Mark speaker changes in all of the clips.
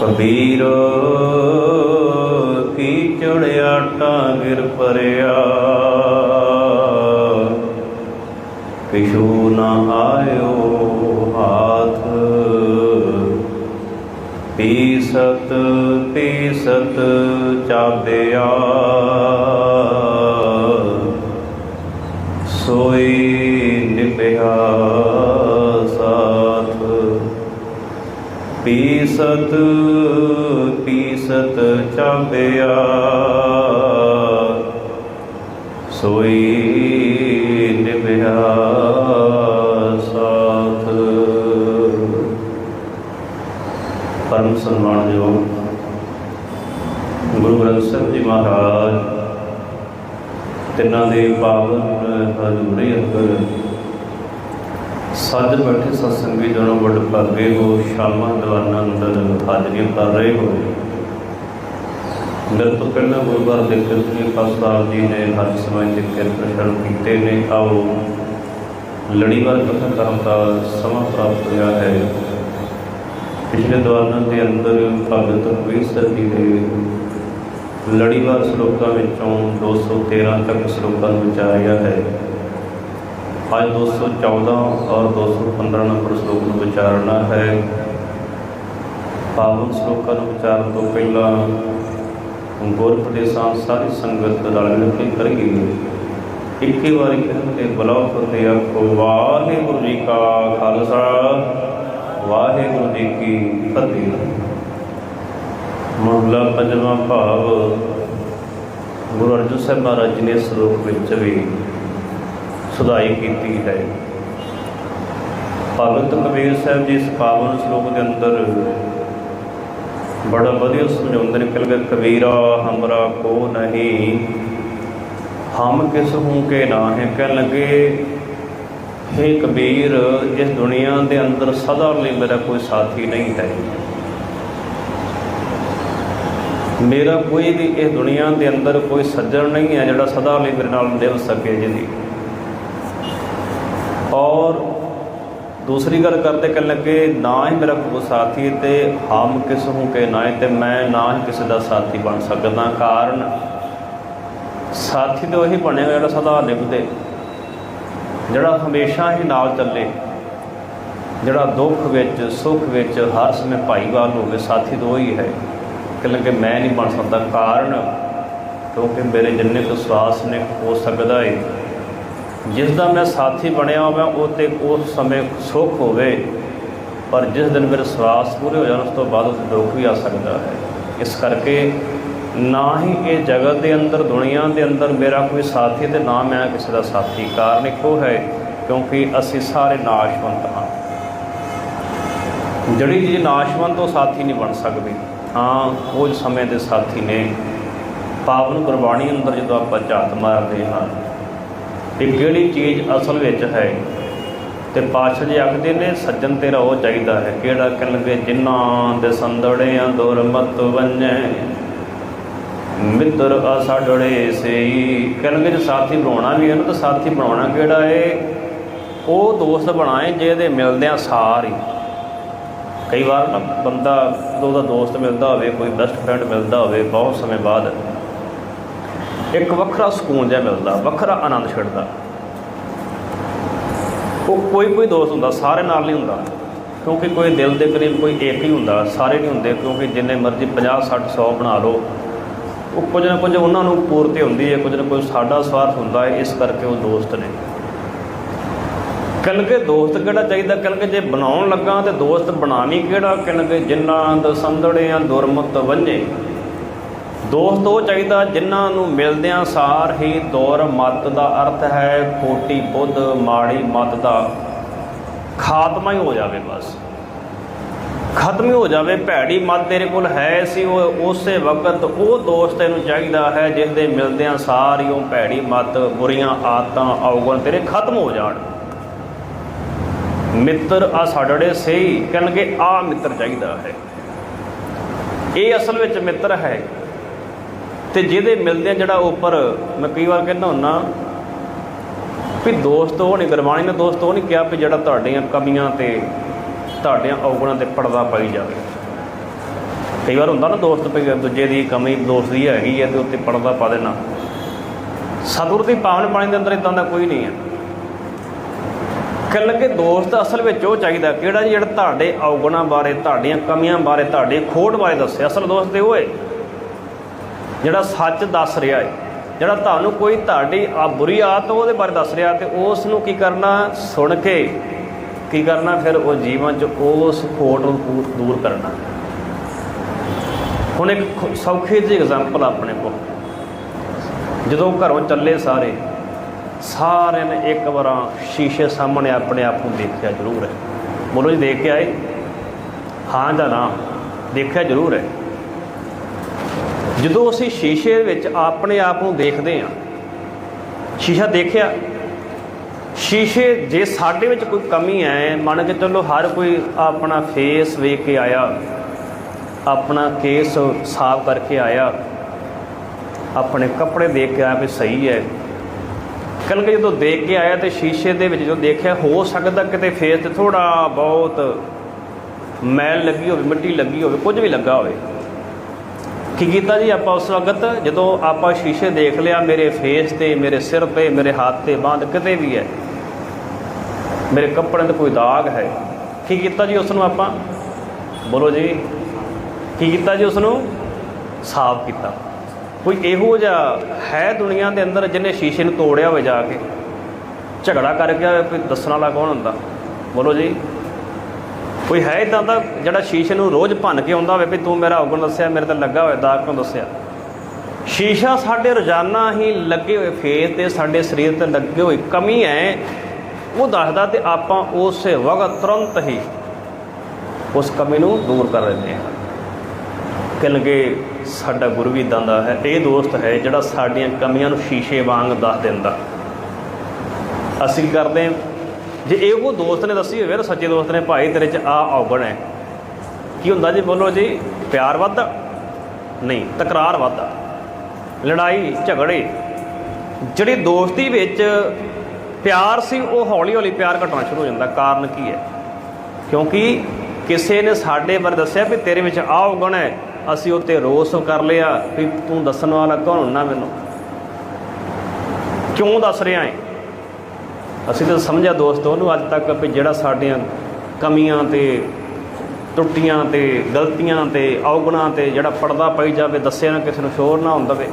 Speaker 1: ਕਬੀਰ ਕੀ ਚੜਿਆ ਟਾਂਗਿਰ ਪਰਿਆ ਕਿਛੂ ਨਾ ਆਇਓ ਹਾਥ ਪੀਸਤ ਪੀਸਤ ਚਾਬਿਆ ਸੋਈ ਨਿਭਿਆ ਪੀਸਤ ਪੀਸਤ ਚਾਬਿਆ ਸੋਈ ਨਿਭਿਆ ਸਾਥ। ਪਰਮ ਸਨਮਾਨਯੋਗ ਗੁਰੂ ਗ੍ਰੰਥ ਸਾਹਿਬ ਜੀ ਮਹਾਰਾਜ, ਤਿੰਨਾਂ ਦੇ ਪਾਵਨ ਹਜ਼ੂਰੀ ਅੰਦਰ ਸੱਜ ਬੈਠੇ ਸਤਸੰਗੀ ਜਨੋ ਵੱਡ ਭਾਗੇ ਹੋ, ਸ਼ਾਮਾਂ ਦੀਵਾਨਾਂ ਅੰਦਰ ਹਾਜ਼ਰੀਆਂ ਕਰ ਰਹੇ ਹੋ। ਮੇਰੇ ਤੋਂ ਪਹਿਲਾਂ ਗੁਰੂ ਘਰ ਦੇ ਕਿਰਤਨੀ ਪਾਸਦਾਰ ਜੀ ਨੇ, ਹਰ ਸਮੇਂ ਦੇ ਕਿਰਤ ਸ਼ਰਨ ਕੀਤੇ ਨੇ, ਆਓ। ਲੜੀਵਾਰ ਕਥਾ ਕਰਨ ਦਾ ਸਮਾਂ ਪ੍ਰਾਪਤ ਹੋਇਆ ਹੈ। ਪਿਛਲੇ ਦੀਵਾਨਾਂ ਦੇ ਅੰਦਰ ਭਗਤ ਕਬੀਰ ਸਾਹਿਬ ਜੀ ਦੇ ਲੜੀਵਾਰ ਸ਼ਲੋਕਾਂ ਵਿੱਚੋਂ 213 ਤੱਕ ਸ਼ਲੋਕਾਂ ਨੂੰ ਵਿਚਾਰਿਆ ਹੈ। ਅੱਜ 214 ਔਰ 215 ਨੰਬਰ ਸ਼ਲੋਕ ਨੂੰ ਵਿਚਾਰਨਾ ਹੈ। ਪਾਵਨ ਸ਼ਲੋਕਾਂ ਨੂੰ ਵਿਚਾਰਨ ਤੋਂ ਪਹਿਲਾਂ ਗੁਰਪ੍ਰਦੇਸਾਂ ਸਾਰੀ ਸੰਗਤ ਰਲ ਮਿਲ ਕੇ ਕਰੀਏ ਇੱਕੇ ਵਾਰੀ ਕਹਿੰਦੇ ਬਲਾਉ ਫਤਿਹ ਆਖੋ ਵਾਹਿਗੁਰੂ ਜੀ ਕਾ ਖਾਲਸਾ, ਵਾਹਿਗੁਰੂ ਜੀ ਕੀ ਫਤਿਹ। ਮਹਲਾ ਪੰਜਵਾਂ ਭਾਵ ਗੁਰੂ ਅਰਜਨ ਸਾਹਿਬ ਮਹਾਰਾਜ ਜੀ ਨੇ ਇਸ ਸ਼ਲੋਕ ਵਿੱਚ ਵੀ ਸੁਧਾਈ ਕੀਤੀ ਹੈ। ਭਗਤ ਕਬੀਰ ਸਾਹਿਬ ਜੀ ਇਸ ਪਾਵਨ ਸ਼ਲੋਕ ਦੇ ਅੰਦਰ ਬੜਾ ਵਧੀਆ ਸਮਝਾਉਂਦੇ ਨੇ ਕਿ ਕਬੀਰਾ, ਹਮਰਾ ਕੋ ਨਹੀਂ, ਹਮ ਕਿਸ ਹੂੰ ਕੇ ਹੈ ਕਹਿ ਲਗੇ, ਹੇ ਕਬੀਰ, ਇਸ ਦੁਨੀਆ ਦੇ ਅੰਦਰ ਸਦਾ ਲਈ ਮੇਰਾ ਕੋਈ ਸਾਥੀ ਨਹੀਂ ਹੈ। ਮੇਰਾ ਕੋਈ ਵੀ ਇਸ ਦੁਨੀਆ ਦੇ ਅੰਦਰ ਕੋਈ ਸੱਜਣ ਨਹੀਂ ਹੈ ਜਿਹੜਾ ਸਦਾ ਲਈ ਮੇਰੇ ਨਾਲ ਮਿਲ ਸਕੇ ਜਿਹਦੀ। ਔਰ ਦੂਸਰੀ ਗੱਲ ਕਰਦੇ ਕਹਿਣ ਲੱਗੇ, ਨਾ ਹੀ ਮੇਰਾ ਕੋਈ ਸਾਥੀ ਤੇ ਹਮ ਕਿਸ ਹੂੰ ਕੇ ਨਾ ਤੇ ਮੈਂ ਨਾ ਹੀ ਕਿਸੇ ਦਾ ਸਾਥੀ ਬਣ ਸਕਦਾ। ਕਾਰਨ ਸਾਥੀ ਤਾਂ ਉਹੀ ਬਣੇਗਾ ਜਿਹੜਾ ਸਦਾ ਨਿਭਦੇ ਜਿਹੜਾ ਹਮੇਸ਼ਾ ਹੀ ਨਾਲ ਚੱਲੇ, ਜਿਹੜਾ ਦੁੱਖ ਵਿੱਚ, ਸੁੱਖ ਵਿੱਚ ਹਰ ਸਮੇਂ ਭਾਈਵਾਲ ਹੋਵੇ, ਸਾਥੀ ਤਾਂ ਉਹੀ ਹੈ। ਕਿ ਲੱਗੇ, ਮੈਂ ਨਹੀਂ ਬਣ ਸਕਦਾ। ਕਾਰਨ ਕਿਉਂਕਿ ਮੇਰੇ ਜਿੰਨੇ ਵਿਸ਼ਵਾਸ ਨੇ, ਹੋ ਸਕਦਾ ਹੈ ਜਿਸ ਦਾ ਮੈਂ ਸਾਥੀ ਬਣਿਆ ਹੋਵਾਂ, ਉਹ ਤੇ ਉਸ ਸਮੇਂ ਸੁੱਖ ਹੋਵੇ, ਪਰ ਜਿਸ ਦਿਨ ਮੇਰੇ ਸਵਾਸ ਪੂਰੇ ਹੋ ਜਾਣ, ਉਸ ਤੋਂ ਬਾਅਦ ਉਸ ਦੁੱਖ ਵੀ ਆ ਸਕਦਾ ਹੈ। ਇਸ ਕਰਕੇ ਨਾ ਹੀ ਇਹ ਜਗਤ ਦੇ ਅੰਦਰ, ਦੁਨੀਆ ਦੇ ਅੰਦਰ ਮੇਰਾ ਕੋਈ ਸਾਥੀ ਤੇ ਨਾ ਮੈਂ ਕਿਸੇ ਦਾ ਸਾਥੀ। ਕਾਰਨ ਇੱਕੋ ਹੈ, ਕਿਉਂਕਿ ਅਸੀਂ ਸਾਰੇ ਨਾਸ਼ਵੰਤ ਹਾਂ। ਜਿਹੜੀ ਜੀ ਨਾਸ਼ਵੰਤ, ਉਹ ਸਾਥੀ ਨਹੀਂ ਬਣ ਸਕਦੀ। ਹਾਂ, ਕੁਝ ਸਮੇਂ ਦੇ ਸਾਥੀ ਨੇ ਪਾਵਨ ਗੁਰਬਾਣੀ ਅੰਦਰ ਜਦੋਂ ਆਪਾਂ ਝਾਤ ਮਾਰਦੇ ਹਾਂ ਕਿ ਕਿਹੜੀ ਚੀਜ਼ ਅਸਲ ਵਿੱਚ ਹੈ? ਤੇ ਪਾਤਸ਼ਾਹ ਜੀ ਆਖਦੇ ਨੇ, ਸੱਜਣ ਤੇਰਾ ਉਹ ਚਾਹੀਦਾ ਹੈ। ਕਿਹੜਾ ਕਹਿਣਗੇ ਜਿਨ੍ਹਾਂ ਦੇ ਸੰਦੜਿਆਂ ਦੁਰਮਤ ਵੰਨੇ। ਮਿੱਤਰ ਅਸਾਡੜੇ ਸਈ। ਕਹਿਣਗੇ ਜੇ ਸਾਥੀ ਬਣਾਉਣਾ ਵੀ ਹੈ ਨਾ, ਤਾਂ ਸਾਥੀ ਬਣਾਉਣਾ ਕਿਹੜਾ ਏ? ਉਹ ਦੋਸਤ ਬਣਾਏ ਜਿਹਦੇ ਮਿਲਦਿਆਂ ਸਾਰ ਹੀ। ਕਈ ਵਾਰ ਨਾ ਬੰਦਾ, ਉਹਦਾ ਦੋਸਤ ਮਿਲਦਾ ਹੋਵੇ, ਕੋਈ ਬੈਸਟ ਫਰੈਂਡ ਮਿਲਦਾ ਹੋਵੇ, ਬਹੁਤ ਸਮੇਂ ਬਾਅਦ ਇੱਕ ਵੱਖਰਾ ਸਕੂਨ ਜਿਹਾ ਮਿਲਦਾ, ਵੱਖਰਾ ਆਨੰਦ ਛੱਡਦਾ। ਉਹ ਕੋਈ ਕੋਈ ਦੋਸਤ ਹੁੰਦਾ, ਸਾਰੇ ਨਾਲ ਨਹੀਂ ਹੁੰਦਾ। ਕਿਉਂਕਿ ਕੋਈ ਦਿਲ ਦੇ ਕਰੀਬ ਕੋਈ ਇੱਕ ਹੀ ਹੁੰਦਾ, ਸਾਰੇ ਨਹੀਂ ਹੁੰਦੇ, ਕਿਉਂਕਿ ਜਿੰਨੇ ਮਰਜ਼ੀ 50 60 100 ਬਣਾ ਲਓ। ਉਹ ਕੁਝ ਨਾ ਕੁਝ ਉਹਨਾਂ ਨੂੰ ਪੂਰਤੀ ਹੁੰਦੀ ਹੈ, ਕੁਝ ਨਾ ਕੁਝ ਸਾਡਾ ਸਵਾਰਥ ਹੁੰਦਾ ਹੈ, ਇਸ ਕਰਕੇ ਉਹ ਦੋਸਤ ਨੇ। ਕਲਗੇ ਦੋਸਤ ਕਿਹੜਾ ਚਾਹੀਦਾ? ਕਲਗੇ ਜੇ ਬਣਾਉਣ ਲੱਗਾ ਤੇ ਦੋਸਤ ਬਣਾਵੀਂ ਕਿਹੜਾ? ਕਲਗੇ ਜਿਨ੍ਹਾਂ ਦਾ ਸੰਦੜਿਆਂ ਦੁਰਮਤ ਵੰਝੇ। ਦੋਸਤ, ਉਹ ਚਾਹੀਦਾ ਜਿਨ੍ਹਾਂ ਨੂੰ ਮਿਲਦਿਆਂ ਸਾਰ ਹੀ ਦੌਰ ਮਤ ਦਾ ਅਰਥ ਹੈ ਖੋਟੀ ਬੁੱਧ ਮਾੜੀ ਮਤ ਦਾ ਖਾਤਮਾ ਹੀ ਹੋ ਜਾਵੇ ਬਸ। ਖਤਮ ਹੀ ਹੋ ਜਾਵੇ, ਭੈੜੀ ਮਤ ਤੇਰੇ ਕੋਲ ਹੈ ਸੀ, ਉਹ ਉਸੇ ਵਕਤ ਉਹ ਦੋਸਤ ਇਹਨੂੰ ਚਾਹੀਦਾ ਹੈ ਜਿਸ ਦੇ ਮਿਲਦਿਆਂ ਸਾਰ ਹੀ ਉਹ ਭੈੜੀ ਮਤ, ਬੁਰੀਆਂ ਆਦਤਾਂ ਔਗਣ ਤੇਰੇ ਖਤਮ ਹੋ ਜਾਣ। ਮਿੱਤਰ ਆ ਸਾਡੜੇ ਸਹੀ, ਕਹਿਣਗੇ ਆ ਮਿੱਤਰ ਚਾਹੀਦਾ ਹੈ। ਇਹ ਅਸਲ ਵਿੱਚ ਮਿੱਤਰ ਹੈ। ਤੇ ਜਿਹਦੇ ਮਿਲਦੇ ਜਿਹੜਾ ਉੱਪਰ ਮੈਂ ਕਈ ਵਾਰ ਕਹਿੰਦਾ ਹੁੰਨਾ ਵੀ ਦੋਸਤ ਉਹ ਨਹੀਂ, ਗੁਰਬਾਣੀ ਨੇ ਦੋਸਤ ਉਹ ਨਹੀਂ ਕਿਹਾ ਵੀ ਜਿਹੜਾ ਤੁਹਾਡੀਆਂ ਕਮੀਆਂ ਤੇ ਤੁਹਾਡੀਆਂ ਔਗਣਾਂ ਤੇ ਪਰਦਾ ਪਾਈ ਜਾਵੇ। ਕਈ ਵਾਰ ਹੁੰਦਾ ਨਾ ਦੋਸਤ ਵੀ ਦੂਜੇ ਦੀ ਕਮੀ ਦੋਸਤ ਦੀ ਹੈਗੀ ਹੈ ਤੇ ਉੱਤੇ ਪਰਦਾ ਪਾ ਦੇਣਾ। ਸਤਿਗੁਰ ਦੀ ਪਾਵਨ ਬਾਣੀ ਦੇ ਅੰਦਰ ਇਦਾਂ ਦਾ ਕੋਈ ਨਹੀਂ ਹੈ। ਕਹਿਣ ਲੱਗੇ ਦੋਸਤ ਅਸਲ ਵਿੱਚ ਉਹ ਚਾਹੀਦਾ ਕਿਹੜਾ ਜੀ, ਜਿਹੜਾ ਤੁਹਾਡੇ ਔਗੁਣਾਂ ਬਾਰੇ, ਤੁਹਾਡੀਆਂ ਕਮੀਆਂ ਬਾਰੇ, ਤੁਹਾਡੇ ਖੋਟ ਬਾਰੇ ਦੱਸੇ। ਅਸਲ ਦੋਸਤ ਤੇ ਉਹ ਹੈ। ਜਿਹੜਾ ਸੱਚ ਦੱਸ ਰਿਹਾ ਹੈ, ਜਿਹੜਾ ਤੁਹਾਨੂੰ ਕੋਈ ਤੁਹਾਡੀ ਆ ਬੁਰੀ ਆਦਤ ਉਹਦੇ ਬਾਰੇ ਦੱਸ ਰਿਹਾ ਤੇ ਉਸ ਨੂੰ ਕੀ ਕਰਨਾ? ਸੁਣ ਕੇ ਕੀ ਕਰਨਾ? ਫਿਰ ਉਹ ਜੀਵਨ 'ਚ ਉਸ ਖੋਟ ਨੂੰ ਦੂਰ- ਕਰਨਾ। ਹੁਣ ਇੱਕ ਖ- ਸੌਖੀ ਜਿਹੀ ਐਗਜ਼ਾਮਪਲ ਆਪਣੇ ਕੋਲ। ਜਦੋਂ ਘਰੋਂ ਚੱਲੇ ਸਾਰੇ, ਸਾਰਿਆਂ ਨੇ ਇੱਕ ਵਾਰ ਸ਼ੀਸ਼ੇ ਸਾਹਮਣੇ ਆਪਣੇ ਆਪ ਨੂੰ ਦੇਖਿਆ ਜ਼ਰੂਰ ਹੈ। ਬੋਲੋ ਜੀ, ਦੇਖ ਕੇ ਆਏ? ਹਾਂ ਦਾ ਨਾ? ਦੇਖਿਆ ਜ਼ਰੂਰ ਹੈ। ਜਦੋਂ ਅਸੀਂ ਸ਼ੀਸ਼ੇ ਵਿੱਚ ਆਪਣੇ ਆਪ ਨੂੰ ਦੇਖਦੇ ਹਾਂ, ਸ਼ੀਸ਼ਾ ਦੇਖਿਆ? ਸ਼ੀਸ਼ੇ ਜੇ ਸਾਡੇ ਵਿੱਚ ਕੋਈ ਕਮੀ ਹੈ, ਮੰਨ ਕੇ ਚੱਲੋ ਹਰ ਕੋਈ ਆਪਣਾ ਫੇਸ ਵੇਖ ਕੇ ਆਇਆ, ਆਪਣਾ ਕੇਸ ਸਾਫ਼ ਕਰਕੇ ਆਇਆ, ਆਪਣੇ ਕੱਪੜੇ ਦੇਖ ਕੇ ਆਇਆ ਵੀ ਸਹੀ ਹੈ। ਕੱਲ ਕੇ ਜਦੋਂ ਦੇਖ ਕੇ ਆਇਆ ਤੇ ਸ਼ੀਸ਼ੇ ਦੇ ਵਿੱਚ ਜਦੋਂ ਦੇਖਿਆ, ਹੋ ਸਕਦਾ ਕਿਤੇ ਫੇਸ ਤੇ ਥੋੜਾ ਬਹੁਤ ਮੈਲ ਲੱਗੀ ਹੋਵੇ, ਮਿੱਟੀ ਲੱਗੀ ਹੋਵੇ, ਕੁਝ ਵੀ ਲੱਗਾ ਹੋਵੇ। ਕੀ ਕੀਤਾ ਜੀ ਆਪਾਂ ਉਸ ਵਕਤ ਜਦੋਂ ਆਪਾਂ ਸ਼ੀਸ਼ੇ ਦੇਖ ਲਿਆ, ਮੇਰੇ ਫੇਸ ਤੇ, ਮੇਰੇ ਸਿਰ ਤੇ, ਮੇਰੇ ਹੱਥ ਤੇ ਬਾਂਹ ਕਿਤੇ ਵੀ ਹੈ, ਮੇਰੇ ਕੱਪੜਿਆਂ ਤੇ ਕੋਈ ਦਾਗ ਹੈ। ਕੀ ਕੀਤਾ ਜੀ ਉਸ ਨੂੰ ਆਪਾਂ? ਬੋਲੋ ਜੀ। ਕੀ ਕੀਤਾ ਜੀ ਉਸ ਨੂੰ ਸਾਫ਼ ਕੀਤਾ। ਕੋਈ ਇਹੋ ਜਿਹਾ ਹੈ ਦੁਨੀਆ ਦੇ ਅੰਦਰ ਜਿਹਨੇ ਸ਼ੀਸ਼ੇ ਨੂੰ ਤੋੜਿਆ ਹੋਵੇ ਜਾ ਕੇ? ਝਗੜਾ ਕਰਕੇ ਆਵੇ, ਕੋਈ ਦੱਸਣ ਵਾਲਾ ਕੌਣ ਹੁੰਦਾ? ਬੋਲੋ ਜੀ। ਕੋਈ ਹੈ ਇਦਾਂ ਦਾ ਜਿਹੜਾ ਸ਼ੀਸ਼ੇ ਨੂੰ ਰੋਜ਼ ਭੰਨ ਕੇ ਆਉਂਦਾ ਹੋਵੇ ਵੀ ਤੂੰ ਮੇਰਾ ਔਗਣ ਦੱਸਿਆ, ਮੇਰੇ ਤੇ ਲੱਗਾ ਹੋਇਆ ਦਾਗ ਕਿਉਂ ਦੱਸਿਆ? ਸ਼ੀਸ਼ਾ ਸਾਡੇ ਰੋਜ਼ਾਨਾ ਹੀ ਲੱਗੇ ਹੋਏ ਫੇਸ ਤੇ, ਸਾਡੇ ਸਰੀਰ ਤੇ ਲੱਗੇ ਹੋਏ ਕਮੀ ਹੈ ਉਹ ਦੱਸਦਾ ਤੇ ਆਪਾਂ ਉਸੇ ਵਕਤ ਤੁਰੰਤ ਹੀ ਉਸ ਕਮੀ ਨੂੰ ਦੂਰ ਕਰ ਦਿੰਦੇ ਹਾਂ। ਕਿਉਂਕਿ ਸਾਡਾ ਗੁਰੂ ਵੀ ਇਦਾਂ ਦਾ ਹੈ, ਇਹ ਦੋਸਤ ਹੈ ਜਿਹੜਾ ਸਾਡੀਆਂ ਕਮੀਆਂ ਨੂੰ ਸ਼ੀਸ਼ੇ ਵਾਂਗ ਦੱਸ ਦਿੰਦਾ। ਅਸੀਂ ਕਰਦੇ ਹਾਂ? ਜੇ ਇਹ ਉਹ ਦੋਸਤ ਨੇ ਦੱਸੀ ਹੋਵੇ ਨਾ ਸੱਚੇ ਦੋਸਤ ਨੇ, ਭਾਈ, ਤੇਰੇ 'ਚ ਆ ਔਗਣ ਹੈ। ਕੀ ਹੁੰਦਾ ਜੀ? ਬੋਲੋ ਜੀ, ਪਿਆਰ ਵੱਧਦਾ? ਨਹੀਂ, ਤਕਰਾਰ ਵੱਧਦਾ। ਲੜਾਈ, ਝਗੜੇ। ਜਿਹੜੀ ਦੋਸਤੀ ਵਿੱਚ ਪਿਆਰ ਸੀ, ਉਹ ਹੌਲੀ ਹੌਲੀ ਪਿਆਰ ਘਟਣਾ ਸ਼ੁਰੂ ਹੋ ਜਾਂਦਾ। ਕਾਰਨ ਕੀ ਹੈ? ਕਿਉਂਕਿ ਕਿਸੇ ਨੇ ਸਾਡੇ ਬਾਰੇ ਦੱਸਿਆ ਵੀ ਤੇਰੇ ਵਿੱਚ ਆਹ ਔਗਣ ਹੈ। ਅਸੀਂ ਉੱਤੇ ਰੋਸ ਕਰ ਲਿਆ ਵੀ ਤੂੰ ਦੱਸਣ ਵਾਲਾ ਕੌਣ ਹੁੰਨਾ ਮੈਨੂੰ? ਕਿਉਂ ਦੱਸ ਰਿਹਾ ਹੈ? ਅਸੀਂ ਤਾਂ ਸਮਝਿਆ ਦੋਸਤ ਉਹਨੂੰ ਅੱਜ ਤੱਕ ਵੀ ਜਿਹੜਾ ਸਾਡੀਆਂ ਕਮੀਆਂ ਤੇ ਟੁੱਟੀਆਂ ਤੇ ਗਲਤੀਆਂ ਤੇ ਔਗਣਾਂ ਤੇ ਜਿਹੜਾ ਪਰਦਾ ਪਈ ਜਾਵੇ, ਦੱਸਿਆ ਨਾ ਕਿਸੇ ਨੂੰ ਸ਼ੋਰ ਨਾ ਹੁੰਦਾ ਵੇ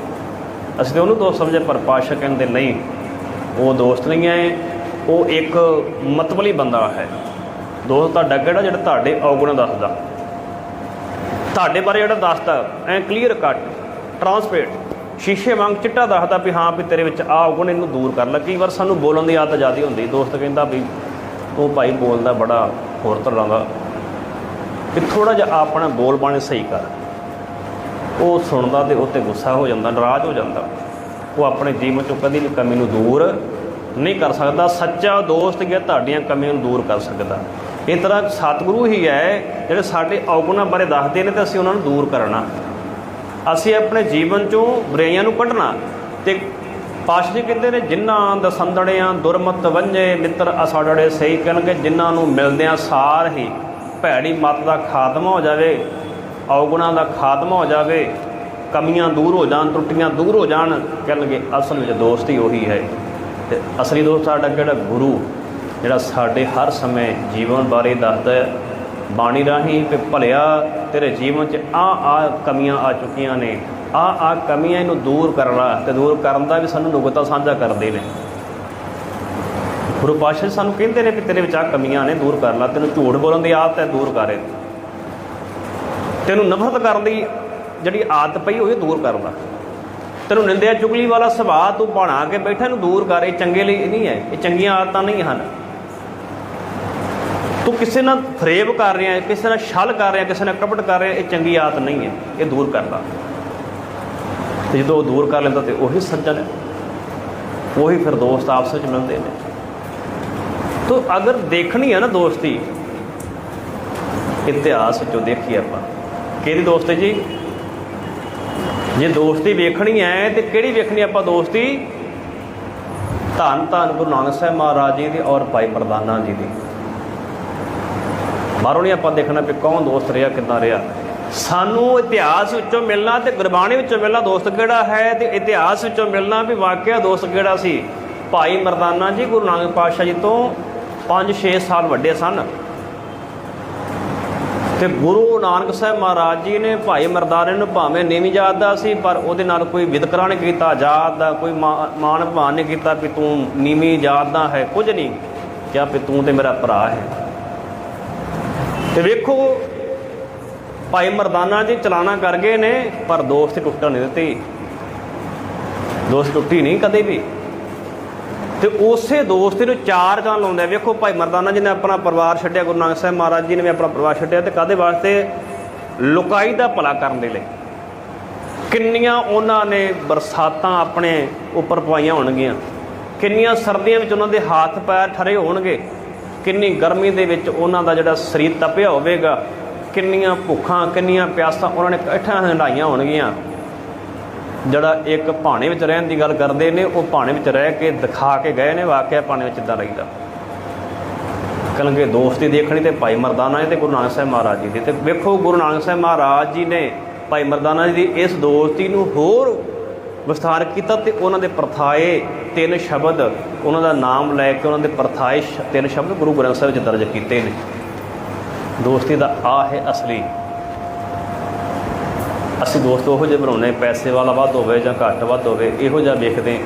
Speaker 1: ਅਸੀਂ ਤਾਂ ਉਹਨੂੰ ਦੋਸਤ ਸਮਝੇ ਪਰ ਪਾਸ਼ਾ ਕਹਿੰਦੇ ਨਹੀਂ। ਉਹ ਦੋਸਤ ਨਹੀਂ ਹੈ, ਉਹ ਇੱਕ ਮਤਬਲੀ ਬੰਦਾ ਹੈ। ਦੋਸਤ ਤੁਹਾਡਾ ਕਿਹੜਾ, ਜਿਹੜਾ ਤੁਹਾਡੇ ਔਗਣ ਦੱਸਦਾ? ਤੁਹਾਡੇ ਬਾਰੇ ਜਿਹੜਾ ਦੱਸਦਾ, ਐ ਕਲੀਅਰ ਕੱਟ ਟਰਾਂਸਪੇਰੈਂਟ ਸ਼ੀਸ਼ੇ ਵਾਂਗ ਚਿੱਟਾ ਦੱਸਦਾ ਵੀ ਹਾਂ ਵੀ ਤੇਰੇ ਵਿੱਚ ਆਹ ਔਗਣ ਇਹਨੂੰ ਦੂਰ ਕਰ ਲੈ। ਕਈ ਵਾਰ ਸਾਨੂੰ ਬੋਲਣ ਦੀ ਆਦਤ ਜ਼ਿਆਦੀ ਹੁੰਦੀ। ਦੋਸਤ ਕਹਿੰਦਾ ਵੀ ਉਹ ਭਾਈ ਬੋਲਦਾ ਬੜਾ ਹੋਰ ਤਰ੍ਹਾਂ ਦਾ। ਕਿ ਥੋੜਾ ਜਿਹਾ ਆਪਣਾ ਬੋਲ ਬਾਣੇ ਸਹੀ ਕਰ। ਉਹ ਸੁਣਦਾ ਤੇ ਉੱਤੇ ਗੁੱਸਾ ਹੋ ਜਾਂਦਾ, ਨਾਰਾਜ਼ ਹੋ ਜਾਂਦਾ। ਉਹ ਆਪਣੇ ਜੀਵਨ ਚੋਂ ਕਦੀ ਵੀ ਕਮੀ ਨੂੰ ਦੂਰ ਨਹੀਂ ਕਰ ਸਕਦਾ। ਸੱਚਾ ਦੋਸਤ ਗਿਆ, ਤੁਹਾਡੀਆਂ ਕਮੀਆਂ ਨੂੰ ਦੂਰ ਕਰ ਸਕਦਾ। ਇਹ ਤਰ੍ਹਾਂ ਸਤਿਗੁਰੂ ਹੀ ਹੈ, ਜਿਹੜੇ ਸਾਡੇ ਔਗੁਣਾਂ ਬਾਰੇ ਦੱਸਦੇ ਨੇ ਤੇ ਅਸੀਂ ਉਹਨਾਂ ਨੂੰ ਦੂਰ ਕਰਨਾ। ਅਸੀਂ ਆਪਣੇ ਜੀਵਨ ਚੋਂ ਬੁਰਾਈਆਂ ਨੂੰ ਕੱਢਣਾ ਤੇ ਪਾਸ਼ ਜੀ ਕਹਿੰਦੇ ਨੇ, ਜਿਨ੍ਹਾਂ ਦਸੰਦੜਿਆਂ ਦੁਰਮਤ ਵੰਝੇ, ਮਿੱਤਰ ਅਸਾੜੜੇ ਸਹੀ ਕਹਿਣਗੇ, ਜਿਨ੍ਹਾਂ ਨੂੰ ਮਿਲਦਿਆਂ ਸਾਰ ਹੀ ਭੈੜੀ ਮਤ ਦਾ ਖਾਤਮਾ ਹੋ ਜਾਵੇ, ਔਗੁਣਾ ਦਾ ਖਾਤਮਾ ਹੋ ਜਾਵੇ, ਕਮੀਆਂ ਦੂਰ ਹੋ ਜਾਣ ਤਰੁੱਟੀਆਂ ਦੂਰ ਹੋ ਜਾਣ ਕਹਿਣਗੇ, ਅਸਲ ਵਿੱਚ ਹੀ ਉਹੀ ਹੈ। ਤੇ ਅਸਲੀ ਦੋਸਤ ਸਾਡਾ ਕਿਹੜਾ? ਗੁਰੂ, ਜਿਹੜਾ ਸਾਡੇ ਹਰ ਸਮੇਂ ਜੀਵਨ ਬਾਰੇ ਦੱਸਦਾ ਹੈ, ਬਾਣੀ ਰਾਹੀਂ ਕਿ ਭਲਿਆ ਤੇਰੇ ਜੀਵਨ 'ਚ ਆ ਆ ਕਮੀਆਂ ਆ ਚੁੱਕੀਆਂ ਨੇ। ਆ ਆ ਕਮੀਆਂ ਇਹਨੂੰ ਦੂਰ ਕਰਨਾ ਤੇ ਦੂਰ ਕਰਨ ਦਾ ਵੀ ਸਾਨੂੰ ਨੁਕਤਾ ਸਾਂਝਾ ਕਰਦੇ ਨੇ। ਗੁਰੂ ਪਾਤਸ਼ਾਹ ਸਾਨੂੰ ਕਹਿੰਦੇ ਨੇ ਕਿ ਤੇਰੇ ਵਿੱਚ ਆ ਕਮੀਆਂ ਨੇ, ਦੂਰ ਕਰ ਲੈ। ਤੈਨੂੰ ਝੂਠ ਬੋਲਣ ਦੀ ਆਦਤ ਹੈ, ਦੂਰ ਕਰੇ ਤੈਨੂੰ ਨਫ਼ਰਤ ਕਰਨ ਦੀ ਜਿਹੜੀ ਆਦਤ ਪਈ ਉਹ ਦੂਰ ਕਰ ਤੈਨੂੰ ਨਿੰਦਿਆ ਚੁਗਲੀ ਵਾਲਾ ਸੁਭਾਅ ਤੂੰ ਬਣਾ ਕੇ ਬੈਠਾ, ਇਹਨੂੰ ਦੂਰ ਕਰ। ਇਹ ਚੰਗੇ ਲਈ ਨਹੀਂ ਹੈ। ਇਹ ਚੰਗੀਆਂ ਆਦਤਾਂ ਨਹੀਂ ਹਨ। ਤੂੰ ਕਿਸੇ ਨਾਲ ਫਰੇਬ ਕਰ ਰਿਹਾ ਹੈ, ਕਿਸੇ ਨਾਲ ਛਲ ਕਰ ਰਿਹਾ ਕਿਸੇ ਨਾਲ ਕਪਟ ਕਰ ਰਿਹਾ ਇਹ ਚੰਗੀ ਆਦਤ ਨਹੀਂ ਹੈ, ਇਹ ਦੂਰ ਕਰਦਾ। ਲਾ ਤੇ ਜਦੋਂ ਉਹ ਦੂਰ ਕਰ ਲੈਂਦਾ ਤੇ ਉਹੀ ਸੱਜਣ ਹੈ, ਉਹੀ ਫਿਰ ਦੋਸਤ ਆਪਸ ਵਿੱਚ ਮਿਲਦੇ ਨੇ। ਤੋ ਅਗਰ ਦੇਖਣੀ ਹੈ ਨਾ ਦੋਸਤੀ, ਇਤਿਹਾਸ ਵਿੱਚੋਂ ਦੇਖੀਏ ਆਪਾਂ, ਕਿਹਦੀ ਦੋਸਤੀ ਜੀ? ਜੇ ਦੋਸਤੀ ਵੇਖਣੀ ਹੈ, ਤੇ ਕਿਹੜੀ ਵੇਖਣੀ ਆਪਾਂ ਦੋਸਤੀ? ਧੰਨ ਧੰਨ ਗੁਰੂ ਨਾਨਕ ਸਾਹਿਬ ਮਹਾਰਾਜ ਜੀ ਦੀ ਔਰ ਭਾਈ ਪ੍ਰਦਾਨਾ ਜੀ ਦੀ। ਬਾਹਰੋਂ ਨਹੀਂ ਆਪਾਂ ਦੇਖਣਾ ਵੀ ਕੌਣ ਦੋਸਤ ਰਿਹਾ, ਕਿੱਦਾਂ ਰਿਹਾ। ਸਾਨੂੰ ਇਤਿਹਾਸ ਵਿੱਚੋਂ ਮਿਲਣਾ ਤੇ ਗੁਰਬਾਣੀ ਵਿੱਚੋਂ ਮਿਲਣਾ ਦੋਸਤ ਕਿਹੜਾ ਹੈ ਤੇ ਇਤਿਹਾਸ ਵਿੱਚੋਂ ਮਿਲਣਾ ਵੀ ਵਾਕਿਆ ਦੋਸਤ ਕਿਹੜਾ ਸੀ। ਭਾਈ ਮਰਦਾਨਾ ਜੀ, ਗੁਰੂ ਨਾਨਕ ਪਾਤਸ਼ਾਹ ਜੀ ਤੋਂ 5-6 ਸਾਲ ਵੱਡੇ ਸਨ। ਤੇ ਗੁਰੂ ਨਾਨਕ ਸਾਹਿਬ ਮਹਾਰਾਜ ਜੀ ਨੇ ਭਾਈ ਮਰਦਾਨੇ ਨੂੰ ਭਾਵੇਂ ਨੀਵੀਂ ਜਾਤ ਦਾ ਸੀ, ਪਰ ਉਹਦੇ ਨਾਲ ਕੋਈ ਵਿਤਕਰਾ ਨਹੀਂ ਕੀਤਾ, ਜਾਤ ਦਾ ਕੋਈ ਮਾ- ਮਾਣ ਭਾਣ ਨਹੀਂ ਕੀਤਾ ਵੀ ਤੂੰ ਨੀਵੀਂ ਜਾਤ ਦਾ ਹੈ। ਕੁਝ ਨਹੀਂ ਕਿਹਾ ਵੀ ਤੂੰ ਤੇ ਮੇਰਾ ਭਰਾ ਹੈ। ਤੇ ਵੇਖੋ, ਭਾਈ ਮਰਦਾਨਾ ਜੀ ਚਲਾਣਾ ਕਰ ਗਏ ਨੇ, ਪਰ ਦੋਸਤੀ ਟੁੱਟਣ ਨਹੀਂ ਦਿੱਤੀ। ਦੋਸਤ ਟੁੱਟੀ ਨਹੀਂ ਕਦੇ ਵੀ। ਤੇ ਉਸੇ ਦੋਸਤੀ ਨੂੰ ਚਾਰ ਜਾਨ ਲਾਉਂਦੇ ਵੇਖੋ ਭਾਈ ਮਰਦਾਨਾ ਜੀ ਨੇ ਆਪਣਾ ਪਰਿਵਾਰ ਛੱਡਿਆ, ਗੁਰੂ ਨਾਨਕ ਸਾਹਿਬ ਮਹਾਰਾਜ ਜੀ ਨੇ ਵੀ ਆਪਣਾ ਪਰਿਵਾਰ ਛੱਡਿਆ ਤੇ ਕਾਦੇ ਵਾਸਤੇ? ਲੁਕਾਈ ਦਾ ਭਲਾ ਕਰਨ ਦੇ ਲਈ। ਕਿੰਨੀਆਂ ਉਹਨਾਂ ਨੇ ਬਰਸਾਤਾਂ ਆਪਣੇ ਉੱਪਰ ਪਵਾਈਆਂ ਹੋਣਗੀਆਂ। ਕਿੰਨੀਆਂ ਸਰਦੀਆਂ ਵਿੱਚ ਉਹਨਾਂ ਦੇ ਹੱਥ ਪੈਰ ਠਰੇ ਹੋਣਗੇ। ਕਿੰਨੀ ਗਰਮੀ ਦੇ ਵਿੱਚ ਉਹਨਾਂ ਦਾ ਜਿਹੜਾ ਸਰੀਰ ਤਪਿਆ ਹੋਵੇਗਾ, ਕਿੰਨੀਆਂ ਭੁੱਖਾਂ, ਕਿੰਨੀਆਂ ਪਿਆਸਾਂ ਉਹਨਾਂ ਨੇ ਇਕੱਠਾਂ ਹੰਡਾਈਆਂ ਹੋਣਗੀਆਂ। ਜਿਹੜਾ ਇੱਕ ਭਾਣੇ ਵਿੱਚ ਰਹਿਣ ਦੀ ਗੱਲ ਕਰਦੇ ਨੇ, ਉਹ ਭਾਣੇ ਵਿੱਚ ਰਹਿ ਕੇ ਦਿਖਾ ਕੇ ਗਏ ਨੇ, ਵਾਕਿਆ ਭਾਣੇ ਵਿੱਚ ਇਦਾਂ ਰਹੀਦਾ ਕਲੰਗੇ ਦੋਸਤੀ ਦੇਖਣੀ ਤੇ ਭਾਈ ਮਰਦਾਨਾ ਜੀ ਤੇ ਗੁਰੂ ਨਾਨਕ ਸਾਹਿਬ ਮਹਾਰਾਜ ਜੀ ਦੇ। ਤੇ ਵੇਖੋ ਗੁਰੂ ਨਾਨਕ ਸਾਹਿਬ ਮਹਾਰਾਜ ਜੀ ਨੇ ਭਾਈ ਮਰਦਾਨਾ ਜੀ ਦੀ ਇਸ ਦੋਸਤੀ ਨੂੰ ਹੋਰ ਵਿਸਥਾਰ ਕੀਤਾ ਤੇ ਉਹਨਾਂ ਦੇ ਪ੍ਰਥਾਏ ਤਿੰਨ ਸ਼ਬਦ, ਉਹਨਾਂ ਦਾ ਨਾਮ ਲੈ ਕੇ ਉਹਨਾਂ ਦੇ ਪ੍ਰਥਾਏ ਸ਼- ਤਿੰਨ ਸ਼ਬਦ ਗੁਰੂ ਗ੍ਰੰਥ ਸਾਹਿਬ ਵਿੱਚ ਦਰਜ ਕੀਤੇ ਨੇ। ਦੋਸਤੀ ਦਾ ਆ ਹੈ ਅਸਲੀ। ਅਸੀਂ ਦੋਸਤ ਉਹੋ ਜਿਹੇ ਬਣਾਉਣੇ ਪੈਸੇ ਵਾਲਾ ਵੱਧ ਹੋਵੇ ਜਾਂ ਘੱਟ ਵੱਧ ਹੋਵੇ, ਇਹੋ ਜਿਹਾ ਵੇਖਦੇ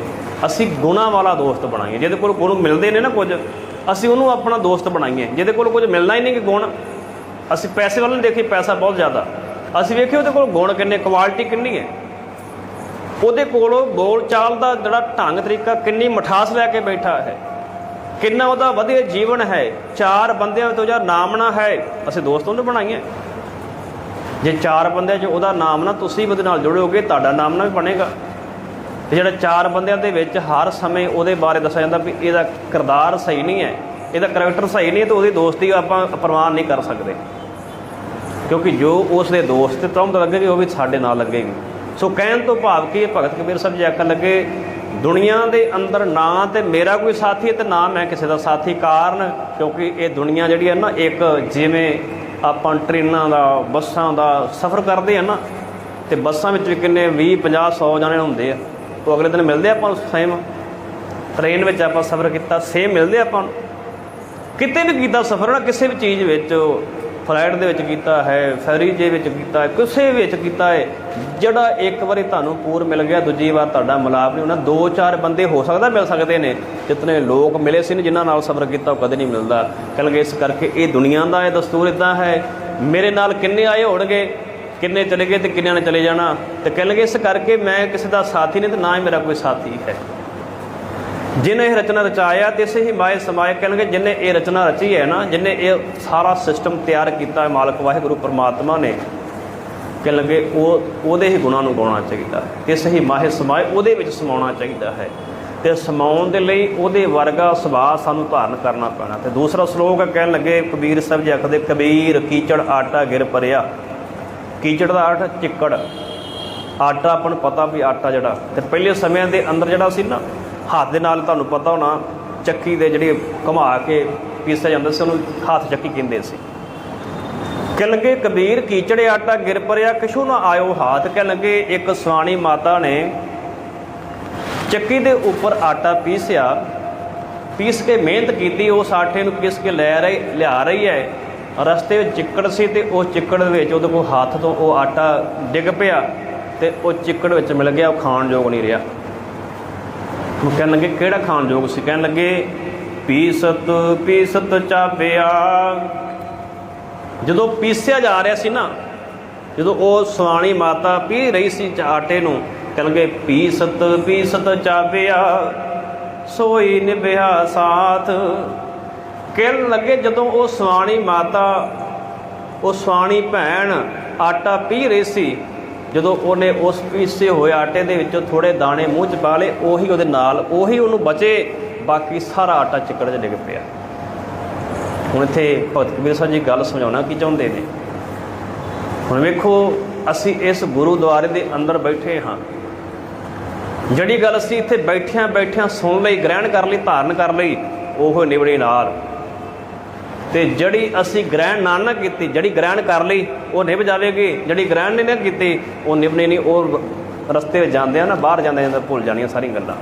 Speaker 1: ਅਸੀਂ ਗੁਣਾ ਵਾਲਾ ਦੋਸਤ ਬਣਾਈਏ, ਜਿਹਦੇ ਕੋਲ ਗੁਣ ਮਿਲਦੇ ਨੇ ਨਾ ਕੁਝ, ਅਸੀਂ ਉਹਨੂੰ ਆਪਣਾ ਦੋਸਤ ਬਣਾਈਏ, ਜਿਹਦੇ ਕੋਲ ਕੁਝ ਮਿਲਣਾ ਹੀ ਨਹੀਂ ਕਿ ਗੁਣ। ਅਸੀਂ ਪੈਸੇ ਵੱਲ ਨਹੀਂ ਦੇਖੀ ਪੈਸਾ ਬਹੁਤ ਜ਼ਿਆਦਾ। ਅਸੀਂ ਵੇਖੀ ਉਹਦੇ ਕੋਲ ਗੁਣ ਕਿੰਨੇ ਕੁਆਲਿਟੀ ਕਿੰਨੀ ਹੈ। ਉਹਦੇ ਕੋਲ ਬੋਲ ਚਾਲ ਦਾ ਜਿਹੜਾ ਢੰਗ, ਤਰੀਕਾ, ਕਿੰਨੀ ਮਠਾਸ ਲੈ ਕੇ ਬੈਠਾ ਹੈ, ਕਿੰਨਾ ਉਹਦਾ ਵਧੀਆ ਜੀਵਨ ਹੈ, ਚਾਰ ਬੰਦਿਆਂ ਤੋਂ ਜਾਂ ਨਾਮਣਾ ਹੈ, ਅਸੀਂ ਦੋਸਤ ਉਹਨੂੰ ਬਣਾਈਏ ਜੇ ਚਾਰ ਬੰਦਿਆਂ 'ਚ ਉਹਦਾ ਨਾਮ ਨਾ ਤੁਸੀਂ ਵੀ ਉਹਦੇ ਨਾਲ ਜੁੜੋਗੇ, ਤੁਹਾਡਾ ਨਾਮ ਨਾ ਵੀ ਬਣੇਗਾ। ਤੇ ਜਿਹੜਾ ਚਾਰ ਬੰਦਿਆਂ ਦੇ ਵਿੱਚ ਹਰ ਸਮੇਂ ਉਹਦੇ ਬਾਰੇ ਦੱਸਿਆ ਜਾਂਦਾ ਵੀ ਇਹਦਾ ਕਿਰਦਾਰ ਸਹੀ ਨਹੀਂ ਹੈ, ਇਹਦਾ ਕਰੈਕਟਰ ਸਹੀ ਨਹੀਂ ਹੈ, ਤਾਂ ਉਹਦੀ ਦੋਸਤੀ ਆਪਾਂ ਪ੍ਰਵਾਨ ਨਹੀਂ ਕਰ ਸਕਦੇ। ਕਿਉਂਕਿ ਜੋ ਉਸ ਦੇ ਦੋਸਤ ਤੇ ਤੁਮ ਲੱਗੇਗੀ ਉਹ ਵੀ ਸਾਡੇ ਨਾਲ ਲੱਗੇਗੀ। ਸੋ ਕਹਿਣ ਤੋਂ ਭਾਵ ਕਿ ਭਗਤ ਕਬੀਰ ਸਾਹਿਬ ਜੀ ਆਖਣ ਲੱਗੇ, ਦੁਨੀਆ ਦੇ ਅੰਦਰ ਨਾ ਤੇ ਮੇਰਾ ਕੋਈ ਸਾਥੀ ਹੈ ਤੇ ਨਾ ਮੈਂ ਕਿਸੇ ਦਾ ਸਾਥੀ। ਕਾਰਨ ਕਿਉਂਕਿ ਇਹ ਦੁਨੀਆ ਜਿਹੜੀ ਹੈ ਨਾ, ਇੱਕ ਜਿਵੇਂ ਆਪਾਂ ਟ੍ਰੇਨਾਂ ਦਾ, ਬੱਸਾਂ ਦਾ ਸਫ਼ਰ ਕਰਦੇ ਆ ਨਾ, ਤੇ ਬੱਸਾਂ ਵਿੱਚ ਵੀ ਕਿੰਨੇ 20 50 100 ਜਾਣੇ ਹੁੰਦੇ ਆ। ਉਹ ਅਗਲੇ ਦਿਨ ਮਿਲਦੇ ਆਪਾਂ ਨੂੰ ਸੇਮ। ਟ੍ਰੇਨ ਵਿੱਚ ਆਪਾਂ ਸਫ਼ਰ ਕੀਤਾ, ਸੇਮ ਮਿਲਦੇ ਆਪਾਂ ਨੂੰ। ਕਿਤੇ ਵੀ ਕੀਤਾ ਸਫ਼ਰ ਨਾ, ਕਿਸੇ ਵੀ ਚੀਜ਼ ਵਿੱਚ ਫਲਾਈਟ ਦੇ ਵਿੱਚ ਕੀਤਾ ਹੈ, ਫੈਰੀ ਦੇ ਵਿੱਚ ਕੀਤਾ ਹੈ, ਕਿਸੇ ਵਿੱਚ ਕੀਤਾ ਹੈ, ਜਿਹੜਾ ਇੱਕ ਵਾਰੀ ਤੁਹਾਨੂੰ ਪੂਰ ਮਿਲ ਗਿਆ, ਦੂਜੀ ਵਾਰ ਤੁਹਾਡਾ ਮਿਲਾਪ ਨਹੀਂ ਹੋਣਾ, ਦੋ ਚਾਰ ਬੰਦੇ ਹੋ ਸਕਦਾ ਮਿਲ ਸਕਦੇ ਨੇ, ਜਿਤਨੇ ਲੋਕ ਮਿਲੇ ਸੀ ਨੇ, ਜਿਨ੍ਹਾਂ ਨਾਲ ਸਫ਼ਰ ਕੀਤਾ, ਉਹ ਕਦੇ ਨਹੀਂ ਮਿਲਦਾ। ਕਹਿੰਦੇ ਇਸ ਕਰਕੇ ਇਹ ਦੁਨੀਆ ਦਾ ਇਹ ਦਸਤੂਰ ਇਦਾਂ ਹੈ, ਮੇਰੇ ਨਾਲ ਕਿੰਨੇ ਆਏ ਹੋਣਗੇ, ਕਿੰਨੇ ਚਲੇ ਗਏ ਤੇ ਕਿੰਨਿਆਂ ਨੇ ਚਲੇ ਜਾਣਾ, ਤੇ ਕਹਿੰਦੇ ਇਸ ਕਰਕੇ ਮੈਂ ਕਿਸੇ ਦਾ ਸਾਥੀ ਨਹੀਂ ਤੇ ਨਾ ਹੀ ਮੇਰਾ ਕੋਈ ਸਾਥੀ ਹੈ। ਜਿਹਨੇ ਇਹ ਰਚਨਾ ਰਚਾਇਆ ਤੇ ਇਸੇ ਹੀ ਮਾਏ ਸਮਾਏ ਕਹਿਣਗੇ ਜਿਹਨੇ ਇਹ ਰਚਨਾ ਰਚੀ ਹੈ ਨਾ ਜਿਹਨੇ ਇਹ ਸਾਰਾ ਸਿਸਟਮ ਤਿਆਰ ਕੀਤਾ ਹੈ, ਮਾਲਕ ਵਾਹਿਗੁਰੂ ਪਰਮਾਤਮਾ ਨੇ, ਕਹਿਣ ਲੱਗੇ ਉਹ, ਉਹਦੇ ਹੀ ਗੁਣਾਂ ਨੂੰ ਗਾਉਣਾ ਚਾਹੀਦਾ ਹੈ। ਤੇ ਇਸੇ ਹੀ ਮਾਹੇ ਸਮਾਏ ਉਹਦੇ ਵਿੱਚ ਸਮਾਉਣਾ ਚਾਹੀਦਾ ਹੈ। ਤੇ ਸਮਾਉਣ ਦੇ ਲਈ ਉਹਦੇ ਵਰਗਾ ਸੁਭਾਅ ਸਾਨੂੰ ਧਾਰਨ ਕਰਨਾ ਪੈਣਾ। ਤੇ ਦੂਸਰਾ ਸ਼ਲੋਕ ਹੈ, ਕਹਿਣ ਲੱਗੇ, ਕਬੀਰ ਸਾਹਿਬ ਜੀ ਆਖਦੇ, ਕਬੀਰ, ਕੀਚੜ ਆਟਾ ਗਿਰ ਪਰਿਆ। ਕੀਚੜ ਦਾ ਅਰਥ ਚਿੱਕੜ। ਆਟਾ, ਆਪਾਂ ਨੂੰ ਪਤਾ ਵੀ ਆਟਾ ਜਿਹੜਾ, ਤੇ ਪਹਿਲੇ ਸਮਿਆਂ ਦੇ ਅੰਦਰ ਜਿਹੜਾ ਸੀ ਨਾ ਹੱਥ ਦੇ ਨਾਲ ਤੁਹਾਨੂੰ ਪਤਾ ਹੋਣਾ, ਚੱਕੀ ਦੇ ਜਿਹੜੀ ਘੁਮਾ ਕੇ ਪੀਸਿਆ ਜਾਂਦਾ ਸੀ, ਉਹਨੂੰ ਹੱਥ ਚੱਕੀ ਕਹਿੰਦੇ ਸੀ। ਕਹਿ ਲੱਗੇ ਕਬੀਰ ਕੀਚੜੇ ਆਟਾ ਗਿਰ ਪਰਿਆ, ਕਿਛੂ ਨਾ ਆਇਓ ਹਾਥ ਕਹਿ ਲੱਗੇ ਇੱਕ ਸੁਆਣੀ ਮਾਤਾ ਨੇ ਚੱਕੀ ਦੇ ਉੱਪਰ ਆਟਾ ਪੀਸਿਆ, ਪੀਸ ਕੇ ਮਿਹਨਤ ਕੀਤੀ ਉਸ ਆਟੇ ਨੂੰ ਪੀਸ ਕੇ ਲੈ ਰਹੀ, ਲਿਆ ਰਹੀ ਹੈ। ਰਸਤੇ ਵਿੱਚ ਚਿੱਕੜ ਸੀ ਤੇ ਉਹ ਚਿੱਕੜ ਦੇ ਵਿੱਚ ਉਹਦੇ ਕੋਲ ਹੱਥ ਤੋਂ ਉਹ ਆਟਾ ਡਿੱਗ ਪਿਆ ਤੇ ਉਹ ਚਿੱਕੜ ਵਿੱਚ ਮਿਲ ਗਿਆ, ਉਹ ਖਾਣ ਯੋਗ ਨਹੀਂ ਰਿਹਾ। ਉਹ ਕਹਿਣ ਲੱਗੇ, ਕਿਹੜਾ ਖਾਣ ਯੋਗ ਸੀ? ਕਹਿਣ ਲੱਗੇ, ਪੀਸਤ ਪੀਸਤ ਚਾਪਿਆ ਜਦੋਂ ਪੀਸਿਆ ਜਾ ਰਿਹਾ ਸੀ ਨਾ, ਜਦੋਂ ਉਹ ਸੁਆਣੀ ਮਾਤਾ ਪੀ ਰਹੀ ਸੀ ਆਟੇ ਨੂੰ, ਕਹਿਣ ਲੱਗੇ, ਪੀਸਤ ਪੀਸਤ ਚਾਪਿਆ ਸੋਈ ਨਿਭਿਆ ਸਾਥ। ਕਹਿਣ ਲੱਗੇ, ਜਦੋਂ ਉਹ ਸੁਆਣੀ ਮਾਤਾ, ਉਹ ਸੁਆਣੀ ਭੈਣ ਆਟਾ ਪੀ ਰਹੀ ਸੀ ਜਦੋਂ ਉਹਨੇ ਉਸ ਪੀਸੇ ਹੋਏ ਆਟੇ ਦੇ ਵਿੱਚੋਂ ਥੋੜੇ ਦਾਣੇ ਮੂੰਹ 'ਚ ਪਾ ਲਏ, ਉਹੀ ਉਹਦੇ ਨਾਲ, ਉਹੀ ਉਹਨੂੰ ਬਚੇ, ਬਾਕੀ ਸਾਰਾ ਆਟਾ ਚਿੱਕੜ 'ਚ ਡਿੱਗ ਪਿਆ। ਹੁਣ ਇੱਥੇ ਭਗਤ ਕਬੀਰ ਸਾਹਿਬ ਜੀ ਗੱਲ ਸਮਝਾਉਣਾ ਕੀ ਚਾਹੁੰਦੇ ਨੇ? ਹੁਣ ਵੇਖੋ, ਅਸੀਂ ਇਸ ਗੁਰੂਦੁਆਰੇ ਦੇ ਅੰਦਰ ਬੈਠੇ ਹਾਂ। ਜਿਹੜੀ ਗੱਲ ਅਸੀਂ ਇੱਥੇ ਬੈਠਿਆਂ ਬੈਠਿਆਂ ਸੁਣ ਲਈ, ਗ੍ਰਹਿਣ ਕਰ ਲਈ, ਧਾਰਨ ਕਰ ਲਈ, ਉਹ ਨਿਬੜੀ ਨਾਲ। ਤੇ ਜਿਹੜੀ ਅਸੀਂ ਗ੍ਰਹਿਣ ਨਾ ਨਾ ਕੀਤੀ, ਜਿਹੜੀ ਗ੍ਰਹਿਣ ਕਰ ਲਈ, ਉਹ ਨਿਭ ਜਾਵੇਗੀ। ਜਿਹੜੀ ਗ੍ਰਹਿਣ ਨਹੀਂ ਨਾ ਕੀਤੀ, ਉਹ ਨਿਭਣੀ ਨਹੀਂ। ਉਹ ਰਸਤੇ ਵਿੱਚ ਜਾਂਦੇ ਆ ਨਾ, ਬਾਹਰ ਜਾਂਦੇ ਜਾਂਦੇ ਭੁੱਲ ਜਾਣੀਆਂ ਸਾਰੀਆਂ ਗੱਲਾਂ।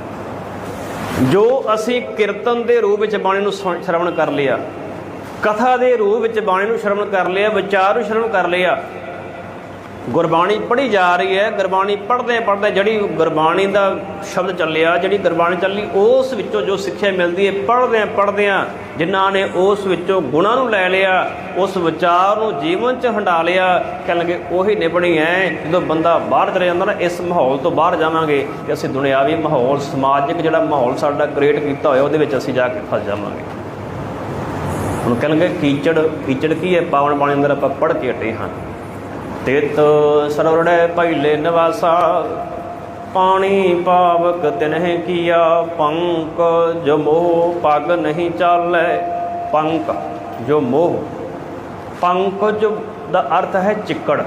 Speaker 1: ਜੋ ਅਸੀਂ ਕੀਰਤਨ ਦੇ ਰੂਪ ਵਿੱਚ ਬਾਣੀ ਨੂੰ ਸੁਣ- ਸ਼ਰਵਣ ਕਰ ਲਿਆ, ਕਥਾ ਦੇ ਰੂਪ ਵਿੱਚ ਬਾਣੀ ਨੂੰ ਸ਼ਰਵਣ ਕਰ ਲਿਆ, ਵਿਚਾਰ ਨੂੰ ਸ਼ਰਵਣ ਕਰ ਲਿਆ ਗੁਰਬਾਣੀ ਪੜ੍ਹੀ ਜਾ ਰਹੀ ਹੈ, ਗੁਰਬਾਣੀ ਪੜ੍ਹਦੇ ਪੜ੍ਹਦੇ ਜਿਹੜੀ ਗੁਰਬਾਣੀ ਦਾ ਸ਼ਬਦ ਚੱਲਿਆ, ਜਿਹੜੀ ਗੁਰਬਾਣੀ ਚੱਲੀ, ਉਸ ਵਿੱਚੋਂ ਜੋ ਸਿੱਖਿਆ ਮਿਲਦੀ ਹੈ ਪੜ੍ਹਦੇ ਪੜ੍ਹਦੇ ਜਿਨ੍ਹਾਂ ਨੇ ਉਸ ਵਿੱਚੋਂ ਗੁਣਾਂ ਨੂੰ ਲੈ ਲਿਆ, ਉਸ ਵਿਚਾਰ ਨੂੰ ਜੀਵਨ 'ਚ ਹੰਡਾ ਲਿਆ, ਕਹਿਣ ਲੱਗੇ ਉਹੀ ਨਿਭਣੀ ਹੈ, ਜਦੋਂ ਬੰਦਾ ਬਾਹਰ ਚਲੇ ਜਾਂਦਾ ਨਾ, ਇਸ ਮਾਹੌਲ ਤੋਂ ਬਾਹਰ ਜਾਵਾਂਗੇ ਕਿ ਅਸੀਂ ਦੁਨਿਆਵੀ ਮਾਹੌਲ, ਸਮਾਜਿਕ ਜਿਹੜਾ ਮਾਹੌਲ ਸਾਡਾ ਕ੍ਰੀਏਟ ਕੀਤਾ ਹੋਇਆ, ਉਹਦੇ ਵਿੱਚ ਅਸੀਂ ਜਾ ਕੇ ਫਸ ਜਾਵਾਂਗੇ। ਹੁਣ ਕਹਿਣਗੇ ਕੀਚੜ ਕੀਚੜ ਕੀ ਹੈ? ਪਾਵਨ ਬਾਣੀ ਅੰਦਰ ਆਪਾਂ ਪੜ੍ਹ ਕੇ ਹਟੇ ਹਾਂ। ਤਿਤ ਸਰਵਰੜੈ ਪਹਿਲੇ ਨਿਵਾਸਾ, ਪਾਣੀ ਪਾਵਕ ਤਿਨਹਿ ਕੀਆ, ਪੰਕ ਜੋ ਮੋਹ ਪਗ ਨਹੀਂ ਚਾਲੈ। ਪੰਕ ਜੋ ਮੋਹ, ਪੰਕ ਦਾ ਅਰਥ ਹੈ ਚਿੱਕੜ।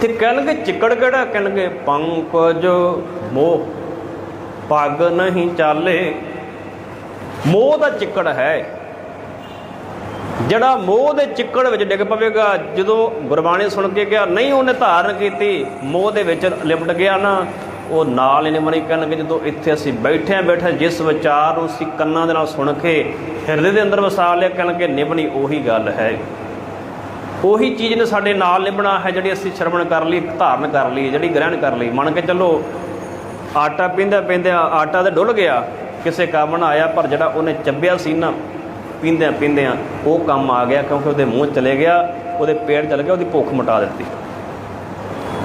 Speaker 1: ਤੇ ਕਹਿਣਗੇ ਚਿੱਕੜ ਕਿਹੜਾ? ਕਹਿਣਗੇ ਪੰਕ ਜੋ ਮੋਹ ਪਗ ਨਹੀਂ ਚਾਲੇ। ਮੋਹ ਦਾ ਚਿੱਕੜ ਹੈ। ਜਿਹੜਾ ਮੋਹ ਦੇ ਚਿੱਕੜ ਵਿੱਚ ਡਿੱਗ ਪਵੇਗਾ, ਜਦੋਂ ਗੁਰਬਾਣੀ ਸੁਣ ਕੇ ਗਿਆ ਨਹੀਂ, ਉਹਨੇ ਧਾਰਨ ਕੀਤੀ, ਮੋਹ ਦੇ ਵਿੱਚ ਲਿਪਟ ਗਿਆ ਨਾ। ਉਹ ਨਾਲ ਹੀ ਨਿਮਣੀ ਕਹਿਣਗੇ, ਜਦੋਂ ਇੱਥੇ ਅਸੀਂ ਬੈਠੇ ਆ ਬੈਠੇ ਜਿਸ ਵਿਚਾਰ ਨੂੰ ਅਸੀਂ ਕੰਨਾਂ ਦੇ ਨਾਲ ਸੁਣ ਕੇ ਹਿਰਦੇ ਦੇ ਅੰਦਰ ਵਸਾ ਲਿਆ, ਕਹਿਣਗੇ, ਨਿਭਣੀ ਉਹੀ ਗੱਲ ਹੈ। ਉਹੀ ਚੀਜ਼ ਨੇ ਸਾਡੇ ਨਾਲ ਨਿਭਣਾ ਹੈ, ਜਿਹੜੀ ਅਸੀਂ ਸ਼ਰਵਣ ਕਰ ਲਈ, ਧਾਰਨ ਕਰ ਲਈ, ਜਿਹੜੀ ਗ੍ਰਹਿਣ ਕਰ ਲਈ। ਮੰਨ ਕੇ ਚੱਲੋ, ਆਟਾ ਪੀਂਦਾ ਪੀਂਦਿਆਂ ਆਟਾ ਤੇ ਡੁੱਲ ਗਿਆ, ਕਿਸੇ ਕੰਮ ਨਾ ਆਇਆ, ਪਰ ਜਿਹੜਾ ਉਹਨੇ ਚੱਬਿਆ ਸੀ ਨਾ ਪੀਂਦਿਆਂ ਪੀਂਦਿਆਂ ਉਹ ਕੰਮ ਆ ਗਿਆ ਕਿਉਂਕਿ ਉਹਦੇ ਮੂੰਹ ਚਲੇ ਗਿਆ, ਉਹਦੇ ਪੇਟ ਚਲ ਗਿਆ, ਉਹਦੀ ਭੁੱਖ ਮਿਟਾ ਦਿੱਤੀ।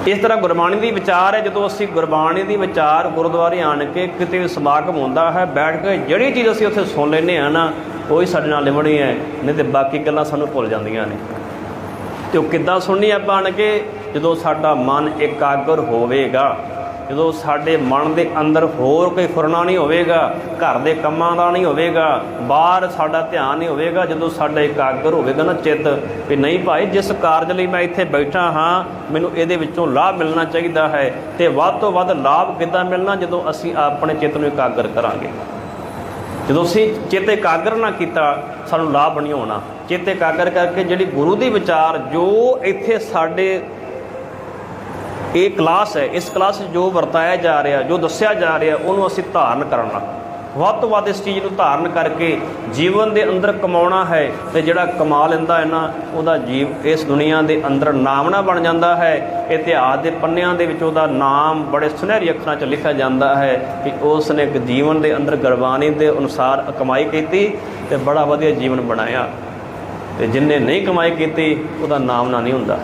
Speaker 1: ਇਸ ਤਰ੍ਹਾਂ ਗੁਰਬਾਣੀ ਦੀ ਵਿਚਾਰ ਹੈ, ਜਦੋਂ ਅਸੀਂ ਗੁਰਬਾਣੀ ਦੀ ਵਿਚਾਰ ਗੁਰਦੁਆਰੇ ਆਣ ਕੇ ਕਿਤੇ ਵੀ ਸਮਾਗਮ ਹੁੰਦਾ ਹੈ, ਬੈਠ ਕੇ ਜਿਹੜੀ ਚੀਜ਼ ਅਸੀਂ ਉੱਥੇ ਸੁਣ ਲੈਂਦੇ ਆ ਨਾ, ਉਹੀ ਸਾਡੇ ਨਾਲ ਲਿਮਣੀ ਹੈ, ਨਹੀਂ ਤੇ ਬਾਕੀ ਗੱਲਾਂ ਸਾਨੂੰ ਭੁੱਲ ਜਾਂਦੀਆਂ ਨੇ। ਤੇ ਉਹ ਕਿੱਦਾਂ ਸੁਣਨੀ ਆਪਾਂ ਆਣ ਕੇ? ਜਦੋਂ ਸਾਡਾ ਮਨ ਇਕਾਗਰ ਹੋਵੇਗਾ ਜਦੋਂ ਸਾਡੇ ਮਨ ਦੇ ਅੰਦਰ ਹੋਰ ਕੋਈ ਖੁਰਨਾ ਨਹੀਂ ਹੋਵੇਗਾ, ਘਰ ਦੇ ਕੰਮਾਂ ਦਾ ਨਹੀਂ ਹੋਵੇਗਾ, ਬਾਹਰ ਸਾਡਾ ਧਿਆਨ ਨਹੀਂ ਹੋਵੇਗਾ, ਜਦੋਂ ਸਾਡਾ ਇਕਾਗਰ ਹੋਵੇਗਾ ਨਾ ਚਿੱਤ ਵੀ ਨਹੀਂ ਭਾਈ, ਜਿਸ ਕਾਰਜ ਲਈ ਮੈਂ ਇੱਥੇ ਬੈਠਾ ਹਾਂ, ਮੈਨੂੰ ਇਹਦੇ ਵਿੱਚੋਂ ਲਾਭ ਮਿਲਣਾ ਚਾਹੀਦਾ ਹੈ ਤੇ ਵੱਧ ਤੋਂ ਵੱਧ ਲਾਭ ਕਿੱਦਾਂ ਮਿਲਣਾ ਜਦੋਂ ਅਸੀਂ ਆਪਣੇ ਚਿੱਤ ਨੂੰ ਇਕਾਗਰ ਕਰਾਂਗੇ? ਜਦੋਂ ਅਸੀਂ ਚਿੱਤ ਇਕਾਗਰ ਨਾ ਕੀਤਾ, ਸਾਨੂੰ ਲਾਭ ਨਹੀਂ ਹੋਣਾ। ਚਿੱਤ ਇਕਾਗਰ ਕਰਕੇ ਜਿਹੜੀ ਗੁਰੂ ਦੀ ਵਿਚਾਰ, ਜੋ ਇੱਥੇ ਸਾਡੇ ਇਹ ਕਲਾਸ ਹੈ। ਇਸ ਕਲਾਸ 'ਚ ਜੋ ਵਰਤਾਇਆ ਜਾ ਰਿਹਾ, ਜੋ ਦੱਸਿਆ ਜਾ ਰਿਹਾ, ਉਹਨੂੰ ਅਸੀਂ ਧਾਰਨ ਕਰਨਾ। ਵੱਧ ਤੋਂ ਵੱਧ ਇਸ ਚੀਜ਼ ਨੂੰ ਧਾਰਨ ਕਰਕੇ ਜੀਵਨ ਦੇ ਅੰਦਰ ਕਮਾਉਣਾ ਹੈ ਤੇ ਜਿਹੜਾ ਕਮਾ ਲੈਂਦਾ ਹੈ ਨਾ, ਉਹਦਾ ਜੀਵ ਇਸ ਦੁਨੀਆ ਦੇ ਅੰਦਰ ਨਾਮਣਾ ਬਣ ਜਾਂਦਾ ਹੈ। ਇਤਿਹਾਸ ਦੇ ਪੰਨਿਆਂ ਦੇ ਵਿੱਚ ਉਹਦਾ ਨਾਮ ਬੜੇ ਸੁਨਹਿਰੀ ਅੱਖਰਾਂ 'ਚ ਲਿਖਿਆ ਜਾਂਦਾ ਹੈ ਕਿ ਉਸ ਨੇ ਇੱਕ ਜੀਵਨ ਦੇ ਅੰਦਰ ਗੁਰਬਾਣੀ ਦੇ ਅਨੁਸਾਰ ਕਮਾਈ ਕੀਤੀ ਤੇ ਬੜਾ ਵਧੀਆ ਜੀਵਨ ਬਣਾਇਆ। ਤੇ ਜਿਨਨੇ ਨਹੀਂ ਕਮਾਈ ਕੀਤੀ, ਉਹਦਾ ਨਾਮ ਨਾ ਨਹੀਂ ਹੁੰਦਾ।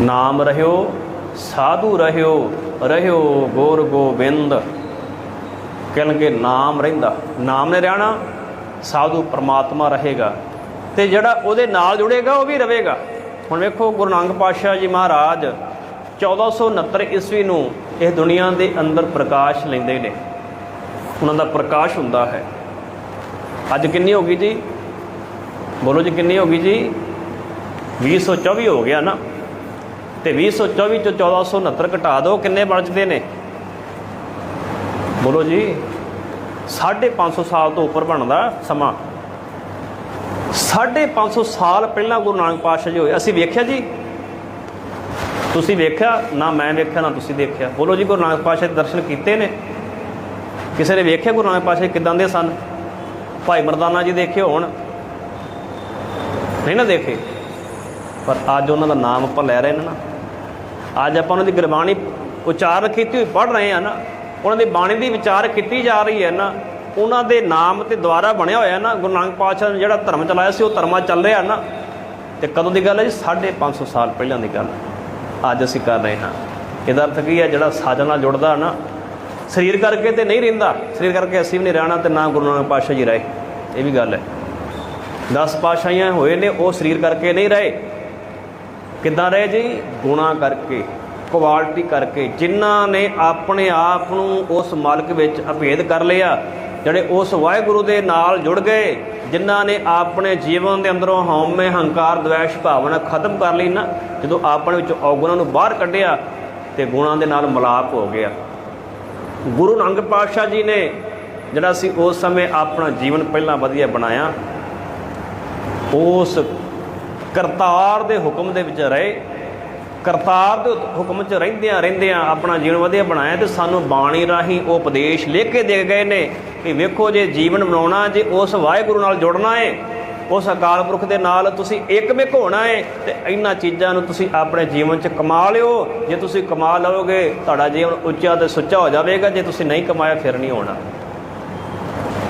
Speaker 1: ਨਾਮ ਰਹਿਓ, ਸਾਧੂ ਰਹਿਓ ਰਹਿਓ ਗੋਰ ਗੋਬਿੰਦ। ਕਹਿਣਗੇ ਨਾਮ ਰਹਿੰਦਾ। ਨਾਮ ਨੇ ਰਹਿਣਾ, ਸਾਧੂ ਪ੍ਰਮਾਤਮਾ ਰਹੇਗਾ। ਤੇ ਜਿਹੜਾ ਉਹਦੇ ਨਾਲ ਜੁੜੇਗਾ, ਉਹ ਵੀ ਰਹੇਗਾ। ਹੁਣ ਵੇਖੋ ਗੁਰੂ ਨਾਨਕ ਪਾਤਸ਼ਾਹ ਜੀ ਮਹਾਰਾਜ 1469 ਈਸਵੀ ਨੂੰ ਇਹ ਦੁਨੀਆ ਦੇ ਅੰਦਰ ਪ੍ਰਕਾਸ਼ ਲੈਂਦੇ ਨੇ। ਉਹਨਾਂ ਦਾ ਪ੍ਰਕਾਸ਼ ਹੁੰਦਾ ਹੈ। ਅੱਜ ਕਿੰਨੀ ਹੋ ਗਈ ਜੀ? ਬੋਲੋ ਜੀ, ਕਿੰਨੀ ਹੋ ਗਈ ਜੀ? 2024 ਹੋ ਗਿਆ ਨਾ। ਤੇ 2024 ਚੋਂ 1469 ਘਟਾ ਦਿਓ, ਕਿੰਨੇ ਬਚਦੇ ਨੇ? ਬੋਲੋ ਜੀ 550 ਸਾਲ ਤੋਂ ਉੱਪਰ ਬਣਦਾ ਸਮਾਂ। 550 ਸਾਲ ਪਹਿਲਾਂ ਗੁਰੂ ਨਾਨਕ ਪਾਤਸ਼ਾਹ ਜੀ ਹੋਏ। ਅਸੀਂ ਵੇਖਿਆ ਜੀ? ਤੁਸੀਂ ਵੇਖਿਆ? ਨਾ ਮੈਂ ਵੇਖਿਆ, ਨਾ ਤੁਸੀਂ ਦੇਖਿਆ। ਬੋਲੋ ਜੀ, ਗੁਰੂ ਨਾਨਕ ਪਾਤਸ਼ਾਹ ਦੇ ਦਰਸ਼ਨ ਕੀਤੇ ਨੇ? ਕਿਸੇ ਨੇ ਵੇਖਿਆ ਗੁਰੂ ਨਾਨਕ ਪਾਤਸ਼ਾਹ ਕਿਦਾਂ ਦੇ ਸਨ? ਭਾਈ ਮਰਦਾਨਾ ਜੀ ਦੇਖੇ ਹੋਣ। ਨਹੀਂ ਨਾ ਦੇਖੇ? ਪਰ ਅੱਜ ਉਹਨਾਂ ਦਾ ਨਾਮ ਆਪਾਂ ਲੈ ਰਹੇ ਨੇ ਨਾ। ਅੱਜ ਆਪਾਂ ਉਹਨਾਂ ਦੀ ਗੁਰਬਾਣੀ ਉਚਾਰ ਕੀਤੀ ਹੋਈ ਪੜ੍ਹ ਰਹੇ ਆ ਨਾ, ਉਹਨਾਂ ਦੀ ਬਾਣੀ ਦੀ ਵਿਚਾਰ ਕੀਤੀ ਜਾ ਰਹੀ ਹੈ ਨਾ, ਉਹਨਾਂ ਦੇ ਨਾਮ ਤੇ ਦੁਆਰਾ ਬਣਿਆ ਹੋਇਆ ਨਾ, ਗੁਰੂ ਨਾਨਕ ਪਾਤਸ਼ਾਹ ਨੇ ਜਿਹੜਾ ਧਰਮ ਚਲਾਇਆ ਸੀ, ਉਹ ਧਰਮਾ ਚੱਲ ਰਿਹਾ ਨਾ। ਤੇ ਕਦੋਂ ਦੀ ਗੱਲ ਹੈ ਜੀ? 550 ਸਾਲ ਪਹਿਲਾਂ ਦੀ ਗੱਲ। ਅੱਜ ਅਸੀਂ ਕਰ ਰਹੇ ਹਾਂ। ਇਹਦਾ ਅਰਥ ਕੀ ਹੈ? ਜਿਹੜਾ ਸਾਜਨ ਨਾਲ ਜੁੜਦਾ ਨਾ, ਸਰੀਰ ਕਰਕੇ ਤੇ ਨਹੀਂ ਰਹਿੰਦਾ। ਸਰੀਰ ਕਰਕੇ ਅਸੀਂ ਵੀ ਨਹੀਂ ਰਹਿਣਾ ਤੇ ਨਾ ਗੁਰੂ ਨਾਨਕ ਪਾਤਸ਼ਾਹ ਜੀ ਰਹੇ। ਇਹ ਵੀ ਗੱਲ ਹੈ। 10 ਪਾਤਸ਼ਾਹੀਆਂ ਹੋਏ ਨੇ, ਉਹ ਸਰੀਰ ਕਰਕੇ ਨਹੀਂ ਰਹੇ। ਕਿੱਦਾਂ ਰਹੇ ਜੀ? ਗੁਣਾ ਕਰਕੇ ਕੁਆਲਿਟੀ ਕਰਕੇ, ਜਿਨ੍ਹਾਂ ਨੇ ਆਪਣੇ ਆਪ ਨੂੰ ਉਸ ਮਾਲਕ ਵਿੱਚ ਅਭੇਦ ਕਰ ਲਿਆ, ਜਿਹੜੇ ਉਸ ਵਾਹਿਗੁਰੂ ਦੇ ਨਾਲ ਜੁੜ ਗਏ, ਜਿਨ੍ਹਾਂ ਨੇ ਆਪਣੇ ਜੀਵਨ ਦੇ ਅੰਦਰੋਂ ਹਉਮੈ ਹੰਕਾਰ, ਦਵੈਸ਼, ਭਾਵਨਾ ਖਤਮ ਕਰ ਲਈ ਨਾ, ਜਦੋਂ ਆਪਣੇ ਵਿੱਚ ਔਗੁਣਾਂ ਨੂੰ ਬਾਹਰ ਕੱਢਿਆ, ਤੇ ਗੁਣਾਂ ਦੇ ਨਾਲ ਮਿਲਾਪ ਹੋ ਗਿਆ। ਗੁਰੂ ਨਾਨਕ ਪਾਤਸ਼ਾਹ ਜੀ ਨੇ, ਜਿਹੜਾ ਸੀ ਉਸ ਸਮੇਂ ਆਪਣਾ ਜੀਵਨ ਪਹਿਲਾਂ ਵਧੀਆ ਬਣਾਇਆ, ਉਸ ਕਰਤਾਰ ਦੇ ਹੁਕਮ ਦੇ ਵਿੱਚ ਰਹੇ। ਕਰਤਾਰ ਦੇ ਹੁਕਮ 'ਚ ਰਹਿੰਦਿਆਂ ਰਹਿੰਦਿਆਂ ਆਪਣਾ ਜੀਵਨ ਵਧੀਆ ਬਣਾਇਆ ਤੇ ਸਾਨੂੰ ਬਾਣੀ ਰਾਹੀਂ ਉਹ ਉਪਦੇਸ਼ ਲਿਖ ਕੇ ਦੇ ਗਏ ਨੇ ਕਿ ਵੇਖੋ ਜੇ ਜੀਵਨ ਬਣਾਉਣਾ ਜੇ ਉਸ ਵਾਹਿਗੁਰੂ ਨਾਲ ਜੁੜਨਾ ਹੈ, ਉਸ ਅਕਾਲ ਪੁਰਖ ਦੇ ਨਾਲ ਤੁਸੀਂ ਇੱਕਮਿਕ ਹੋਣਾ ਹੈ ਤੇ ਇਹਨਾਂ ਚੀਜ਼ਾਂ ਨੂੰ ਤੁਸੀਂ ਆਪਣੇ ਜੀਵਨ 'ਚ ਕਮਾ ਲਿਓ। ਜੇ ਤੁਸੀਂ ਕਮਾ ਲਓਗੇ ਤੁਹਾਡਾ ਜੀਵਨ ਉੱਚਾ ਤੇ ਸੁੱਚਾ ਹੋ ਜਾਵੇਗਾ। ਜੇ ਤੁਸੀਂ ਨਹੀਂ ਕਮਾਇਆ, ਫਿਰ ਨਹੀਂ ਹੋਣਾ।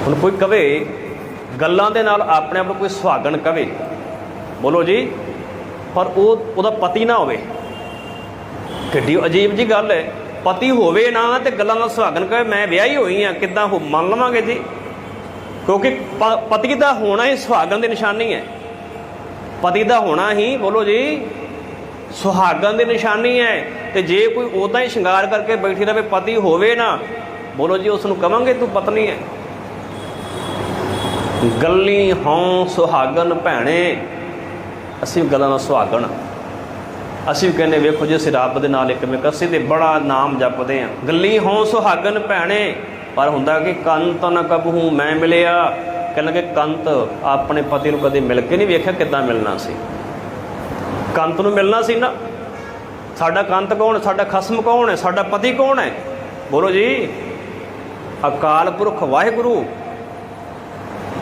Speaker 1: ਹੁਣ ਕੋਈ ਕਵੇ, ਗੱਲਾਂ ਦੇ ਨਾਲ ਆਪਣੇ ਆਪ ਨੂੰ ਕੋਈ ਸੁਹਾਗਣ ਕਵੇ। ਬੋਲੋ ਜੀ। ਪਰ ਉਹ, ਉਹਦਾ ਪਤੀ ਨਾ ਹੋਵੇ। ਕਿੱਡੀ ਅਜੀਬ ਜੀ ਗੱਲ ਹੈ। ਪਤੀ ਹੋਵੇ ਨਾ ਤੇ ਗੱਲਾਂ ਦਾ ਸੁਹਾਗਣ ਕਹੇ, ਮੈਂ ਵਿਆਹੀ ਹੋਈ ਆ ਕਿੱਦਾਂ ਹੋ ਮੰਨ ਲਵਾਂਗੇ ਜੀ? ਕਿਉਂਕਿ ਪ- ਪਤੀ ਦਾ ਹੋਣਾ ਹੀ ਸੁਹਾਗਣ ਦੀ ਨਿਸ਼ਾਨੀ ਹੈ। ਪਤੀ ਦਾ ਹੋਣਾ ਹੀ, ਬੋਲੋ ਜੀ, ਸੁਹਾਗਣ ਦੀ ਨਿਸ਼ਾਨੀ ਹੈ। ਤੇ ਜੇ ਕੋਈ ਉਦਾਂ ਹੀ ਸ਼ਿੰਗਾਰ ਕਰਕੇ ਬੈਠੀ ਰਵੇ, ਪਤੀ ਹੋਵੇ ਨਾ, ਬੋਲੋ ਜੀ ਉਸ ਨੂੰ ਕਵਾਂਗੇ, ਤੂੰ ਪਤਨੀ ਹੈ। ਗੱਲੀ ਹਉ ਸੁਹਾਗਣ ਭੈਣੇ ਅਸੀਂ ਗੱਲਾਂ ਦਾ ਸੁਹਾਗਣ ਅਸੀਂ ਵੀ ਕਹਿੰਦੇ, ਵੇਖੋ ਜੇ, ਅਸੀਂ ਰੱਬ ਦੇ ਨਾਲ ਇੱਕ ਮਿਕ ਅਸੀਂ ਤੇ ਬੜਾ ਨਾਮ ਜਪਦੇ ਆ। ਗੱਲੀ ਹੋਂ ਸੁਹਾਗਣ ਭੈਣੇ, ਪਰ ਹੁੰਦਾ ਕਿ ਕੰਤ ਨ ਕਬਹੂ, ਮੈਂ ਮਿਲਿਆ। ਕਹਿੰਦਾ ਕਿ ਕੰਤ, ਆਪਣੇ ਪਤੀ ਨੂੰ ਕਦੇ ਮਿਲ ਕੇ ਨਹੀਂ ਵੇਖਿਆ ਕਿੱਦਾਂ ਮਿਲਣਾ ਸੀ। ਕੰਤ ਨੂੰ ਮਿਲਣਾ ਸੀ ਨਾ। ਸਾਡਾ ਕੰਤ ਕੌਣ ਸਾਡਾ ਖਸਮ ਕੌਣ ਹੈ? ਸਾਡਾ ਪਤੀ ਕੌਣ ਹੈ? ਬੋਲੋ ਜੀ, ਅਕਾਲ ਪੁਰਖ ਵਾਹਿਗੁਰੂ।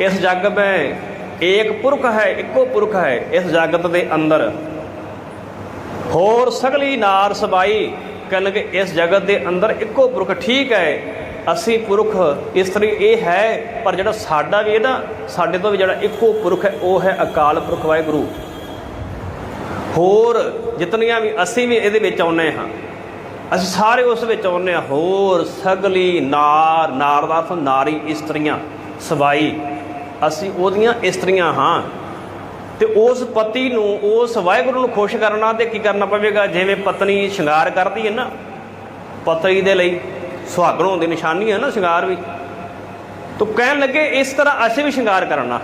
Speaker 1: ਇਸ ਜੱਗ ਮੈਂ ਏਕ ਪੁਰਖ ਹੈ ਇੱਕੋ ਪੁਰਖ ਹੈ ਇਸ ਜਗਤ ਦੇ ਅੰਦਰ ਹੋਰ ਸਗਲੀ ਨਾਰ ਸਬਾਈ ਕਹਿੰਦੇ ਇਸ ਜਗਤ ਦੇ ਅੰਦਰ ਇੱਕੋ ਪੁਰਖ ਠੀਕ ਹੈ ਅਸੀਂ ਪੁਰਖ ਇਸਤਰੀ ਇਹ ਹੈ ਪਰ ਜਿਹੜਾ ਸਾਡਾ ਵੀ ਇਹਦਾ ਸਾਡੇ ਤੋਂ ਵੀ ਜਿਹੜਾ ਇੱਕੋ ਪੁਰਖ ਹੈ ਉਹ ਹੈ ਅਕਾਲ ਪੁਰਖ ਵਾਹਿਗੁਰੂ ਹੋਰ ਜਿਤਨੀਆਂ ਵੀ ਅਸੀਂ ਵੀ ਇਹਦੇ ਵਿੱਚ ਆਉਨੇ ਹਾਂ ਅਸੀਂ ਸਾਰੇ ਉਸ ਵਿੱਚ ਆਉਨੇ ਹਾਂ ਹੋਰ ਸਗਲੀ ਨਾਰ ਨਾਰ ਦਾ ਨਾਰੀ ਇਸਤਰੀਆਂ ਸਵਾਈ ਅਸੀਂ ਉਹਦੀਆਂ ਇਸਤਰੀਆਂ ਹਾਂ। ਤੇ ਉਸ ਪਤੀ ਨੂੰ, ਉਸ ਵਾਹਿਗੁਰੂ ਨੂੰ ਖੁਸ਼ ਕਰਨਾ ਤੇ ਕੀ ਕਰਨਾ ਪਵੇਗਾ? ਜਿਵੇਂ ਪਤਨੀ ਸ਼ਿੰਗਾਰ ਕਰਦੀ ਹੈ ਨਾ ਪਤਨੀ ਦੇ ਲਈ ਸੁਹਾਗਣ ਹੋਣ ਦੀ ਨਿਸ਼ਾਨੀ ਹੈ ਨਾ ਸ਼ਿੰਗਾਰ ਵੀ। ਤੋ ਕਹਿਣ ਲੱਗੇ, ਇਸ ਤਰ੍ਹਾਂ ਅਸੀਂ ਵੀ ਸ਼ਿੰਗਾਰ ਕਰਨਾ।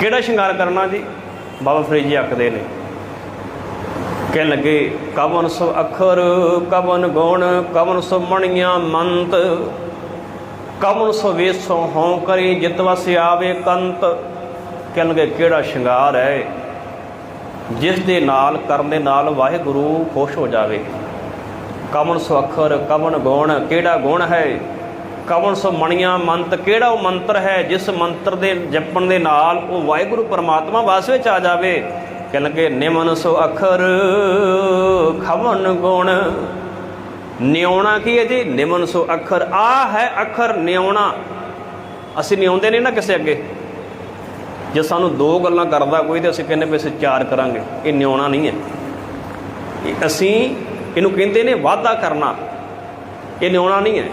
Speaker 1: ਕਿਹੜਾ ਸ਼ਿੰਗਾਰ ਕਰਨਾ ਜੀ? ਬਾਬਾ ਫਰੀਦ ਜੀ ਆਖਦੇ ਨੇ। ਕਹਿਣ ਲੱਗੇ, ਕਵਨ ਸੋ ਅੱਖਰ, ਕਵਨ ਗੁਣ, ਕਵਨ ਸੋ ਮਣੀਆਂ ਮੰਤ। ਕਵਨ ਸੋ ਵੇਸੋ ਹਉ ਕਰੀ, ਜਿਤ ਵਸ ਆਵੇ ਕੰਤ ਕਹਿਣ ਲੱਗੇ ਕਿਹੜਾ ਸ਼ਿੰਗਾਰ ਹੈ? ਜਿਸ ਦੇ ਨਾਲ ਕਰਨ ਦੇ ਨਾਲ ਵਾਹਿਗੁਰੂ ਖੁਸ਼ ਹੋ ਜਾਵੇ। ਕਵਨ ਸੋ ਅੱਖਰ ਕਵਨ ਗੁਣ, ਕਿਹੜਾ ਗੁਣ ਹੈ? ਕਵਨ ਸੋ ਮਣੀਆਂ ਮੰਤ, ਕਿਹੜਾ ਉਹ ਮੰਤਰ ਹੈ? ਜਿਸ ਮੰਤਰ ਦੇ ਜਪਣ ਦੇ ਨਾਲ ਉਹ ਵਾਹਿਗੁਰੂ ਪਰਮਾਤਮਾ ਵਾਸ ਵਿੱਚ ਆ ਜਾਵੇ। ਕਹਿਣਗੇ, ਨਿਮਨ ਸੋ ਅੱਖਰ ਖਵਨ ਗੁਣ। ਨਿਉਣਾ ਕੀ ਹੈ ਜੀ? ਨਿਮਨ ਸੋ ਅੱਖਰ। ਆ ਹੈ ਅੱਖਰ ਨਿਉਣਾ। ਅਸੀਂ ਨਿਉਂਦੇ ਨਹੀਂ ਨਾ ਕਿਸੇ ਅੱਗੇ। ਜੇ ਸਾਨੂੰ ਦੋ ਗੱਲਾਂ ਕਰਦਾ ਕੋਈ ਤੇ ਅਸੀਂ ਕਹਿੰਦੇ ਵੀ ਅਸੀਂ ਚਾਰ ਕਰਾਂਗੇ। ਇਹ ਨਿਉਣਾ ਨਹੀਂ ਹੈ। ਅਸੀਂ ਇਹਨੂੰ ਕਹਿੰਦੇ ਨੇ ਵਾਅਦਾ ਕਰਨਾ। ਇਹ ਨਿਉਣਾ ਨਹੀਂ ਹੈ।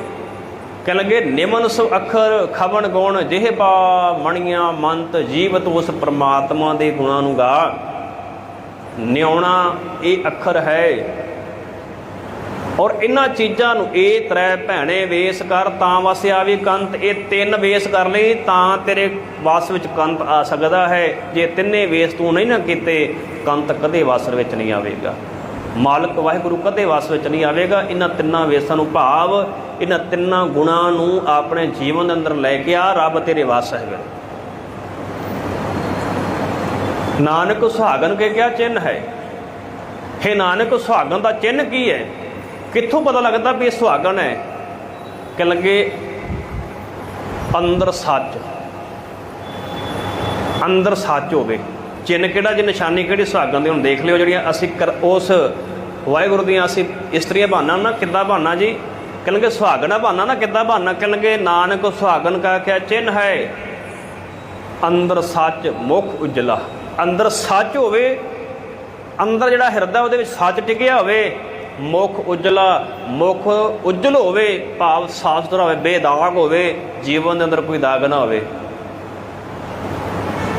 Speaker 1: ਕਹਿ ਲਗੇ, ਨਿਮਨ ਸੋ ਅੱਖਰ ਖਵਣ ਗੁਣ, ਜਿਹੇ ਪਾ ਮਣੀਆਂ ਮੰਤ, ਜੀਵਤ ਉਸ ਪ੍ਰਮਾਤਮਾ ਦੇ ਗੁਣਾਂ ਨੂੰ ਗਾ। ਨਿਉਣਾ ਇਹ ਅੱਖਰ ਹੈ। ਔਰ ਇਹਨਾਂ ਚੀਜ਼ਾਂ ਨੂੰ ਇਹ ਤ੍ਰੈ ਭੈਣੇ ਵੇਸ ਕਰ, ਤਾਂ ਵਸ ਆਵੇ ਕੰਤ, ਇਹ ਤਿੰਨ ਵੇਸ ਕਰ ਲਈ, ਤਾਂ ਤੇਰੇ ਵਸ ਵਿੱਚ ਕੰਤ ਆ ਸਕਦਾ ਹੈ। ਜੇ ਤਿੰਨੇ ਵੇਸ ਤੂੰ ਨਹੀਂ ਨਾ ਕੀਤੇ, ਕੰਤ ਕਦੇ ਵਸ ਵਿੱਚ ਨਹੀਂ ਆਵੇਗਾ। ਮਾਲਕ ਵਾਹਿਗੁਰੂ ਕਦੇ ਵਸ ਵਿੱਚ ਨਹੀਂ ਆਵੇਗਾ। ਇਹਨਾਂ ਤਿੰਨਾਂ ਵੇਸਾਂ ਨੂੰ ਭਾਵ, ਇਹਨਾਂ ਤਿੰਨਾਂ ਗੁਣਾਂ ਨੂੰ ਆਪਣੇ ਜੀਵਨ ਦੇ ਅੰਦਰ ਲੈ ਕੇ ਆ, ਰੱਬ ਤੇਰੇ ਵਸ ਹੈਗਾ। ਨਾਨਕ ਸੁਹਾਗਨ ਕੇ ਕਿਆ ਚਿੰਨ ਹੈ? ਹੇ ਨਾਨਕ ਸੁਹਾਗਨ ਦਾ ਚਿੰਨ ਕੀ ਹੈ? ਕਿੱਥੋਂ ਪਤਾ ਲੱਗਦਾ ਵੀ ਇਹ ਸੁਹਾਗਣ ਹੈ? ਕਿ ਲੱਗੇ ਅੰਦਰ ਸੱਚ। ਅੰਦਰ ਸੱਚ ਹੋਵੇ। ਚਿੰਨ ਕਿਹੜਾ ਜੀ, ਨਿਸ਼ਾਨੀ ਕਿਹੜੀ ਸੁਹਾਗਣ ਦੀ? ਹੁਣ ਦੇਖ ਲਿਓ ਜਿਹੜੀਆਂ ਅਸੀਂ ਕਰ- ਉਸ ਵਾਹਿਗੁਰੂ ਦੀਆਂ ਅਸੀਂ ਇਸਤਰੀਆਂ ਬਹਾਨਾ ਨਾ, ਕਿੱਦਾਂ ਬਹਾਨਾ ਜੀ? ਕਹਿੰਗੇ ਸੁਹਾਗਣਾ ਬਹਾਨਾ ਨਾ, ਕਿੱਦਾਂ ਬਹਾਨਾ ਕਹਿੰਗੇ ਨਾਨਕ ਸੁਹਾਗਨ ਕਾ ਕਿਆ ਚਿੰਨ ਹੈ? ਅੰਦਰ ਸੱਚ ਮੁਖ ਉਜਲਾ। ਅੰਦਰ ਸੱਚ ਹੋਵੇ, ਅੰਦਰ ਜਿਹੜਾ ਹਿਰਦਾ ਉਹਦੇ ਵਿੱਚ ਸੱਚ ਟਿਕਿਆ ਹੋਵੇ ਮੁਖ ਉਜਲਾ, ਮੁਖ ਉਜਲ ਹੋਵੇ, ਭਾਵ ਸਾਫ਼ ਸੁਥਰਾ ਹੋਵੇ, ਬੇਦਾਗ ਹੋਵੇ, ਜੀਵਨ ਦੇ ਅੰਦਰ ਕੋਈ ਦਾਗ ਨਾ ਹੋਵੇ।